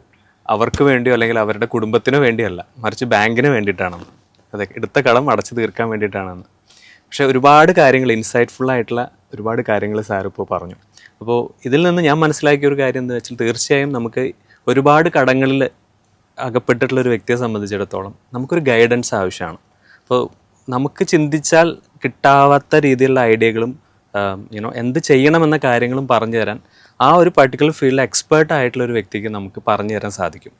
അവർക്ക് വേണ്ടിയോ അല്ലെങ്കിൽ അവരുടെ കുടുംബത്തിനോ വേണ്ടിയല്ല മറിച്ച് ബാങ്കിന് വേണ്ടിയിട്ടാണെന്ന്. അതെ എടുത്ത കടം അടച്ചു തീർക്കാൻ വേണ്ടിയിട്ടാണെന്ന്. പക്ഷേ ഒരുപാട് കാര്യങ്ങൾ ഇൻസൈറ്റ്ഫുൾ ആയിട്ടുള്ള ഒരുപാട് കാര്യങ്ങൾ സാർ ഇപ്പോൾ പറഞ്ഞു. അപ്പോൾ ഇതിൽ നിന്ന് ഞാൻ മനസ്സിലാക്കിയ ഒരു കാര്യം എന്താ വെച്ചാൽ തീർച്ചയായും നമുക്ക് ഒരുപാട് കടങ്ങളിൽ അകപ്പെട്ടിട്ടുള്ള ഒരു വ്യക്തിയെ സംബന്ധിച്ചിടത്തോളം നമുക്കൊരു ഗൈഡൻസ് ആവശ്യമാണ്. അപ്പോൾ നമുക്ക് ചിന്തിച്ചാൽ കിട്ടാവാത്ത രീതിയിലുള്ള ഐഡിയകളും യുനോ എന്ത് ചെയ്യണമെന്ന കാര്യങ്ങളും പറഞ്ഞു തരാൻ ആ ഒരു പർട്ടിക്കുലർ ഫീൽഡിൽ എക്സ്പേർട്ട് ആയിട്ടുള്ള ഒരു വ്യക്തിക്ക് നമുക്ക് പറഞ്ഞു തരാൻ സാധിക്കും.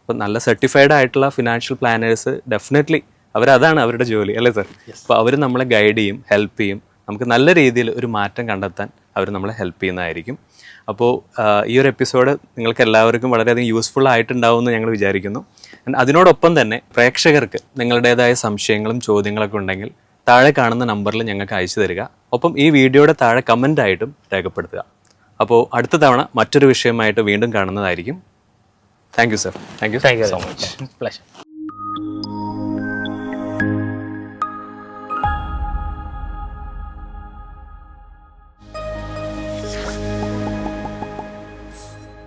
അപ്പോൾ നല്ല സർട്ടിഫൈഡ് ആയിട്ടുള്ള ഫിനാൻഷ്യൽ പ്ലാനേഴ്സ് ഡെഫിനറ്റ്ലി അവരതാണ് അവരുടെ ജോലി അല്ലേ സർ അപ്പോൾ അവർ നമ്മളെ ഗൈഡ് ചെയ്യും ഹെൽപ്പ് ചെയ്യും. നമുക്ക് നല്ല രീതിയിൽ ഒരു മാറ്റം കണ്ടെത്താൻ അവർ നമ്മളെ ഹെൽപ്പ് ചെയ്യുന്നതായിരിക്കും. അപ്പോൾ ഈ ഒരു എപ്പിസോഡ് നിങ്ങൾക്ക് എല്ലാവർക്കും വളരെയധികം യൂസ്ഫുൾ ആയിട്ടുണ്ടാവുമെന്ന് ഞങ്ങൾ വിചാരിക്കുന്നു. അതിനോടൊപ്പം തന്നെ പ്രേക്ഷകർക്ക് നിങ്ങളുടേതായ സംശയങ്ങളും ചോദ്യങ്ങളൊക്കെ ഉണ്ടെങ്കിൽ താഴെ കാണുന്ന നമ്പറിൽ ഞങ്ങൾക്ക് അയച്ചു തരിക. ഒപ്പം ഈ വീഡിയോയുടെ താഴെ കമന്റ് ആയിട്ടും രേഖപ്പെടുത്തുക. അപ്പോൾ അടുത്ത തവണ മറ്റൊരു വിഷയമായിട്ട് വീണ്ടും കാണുന്നതായിരിക്കും. Thank you sir thank you thank you so much pleasure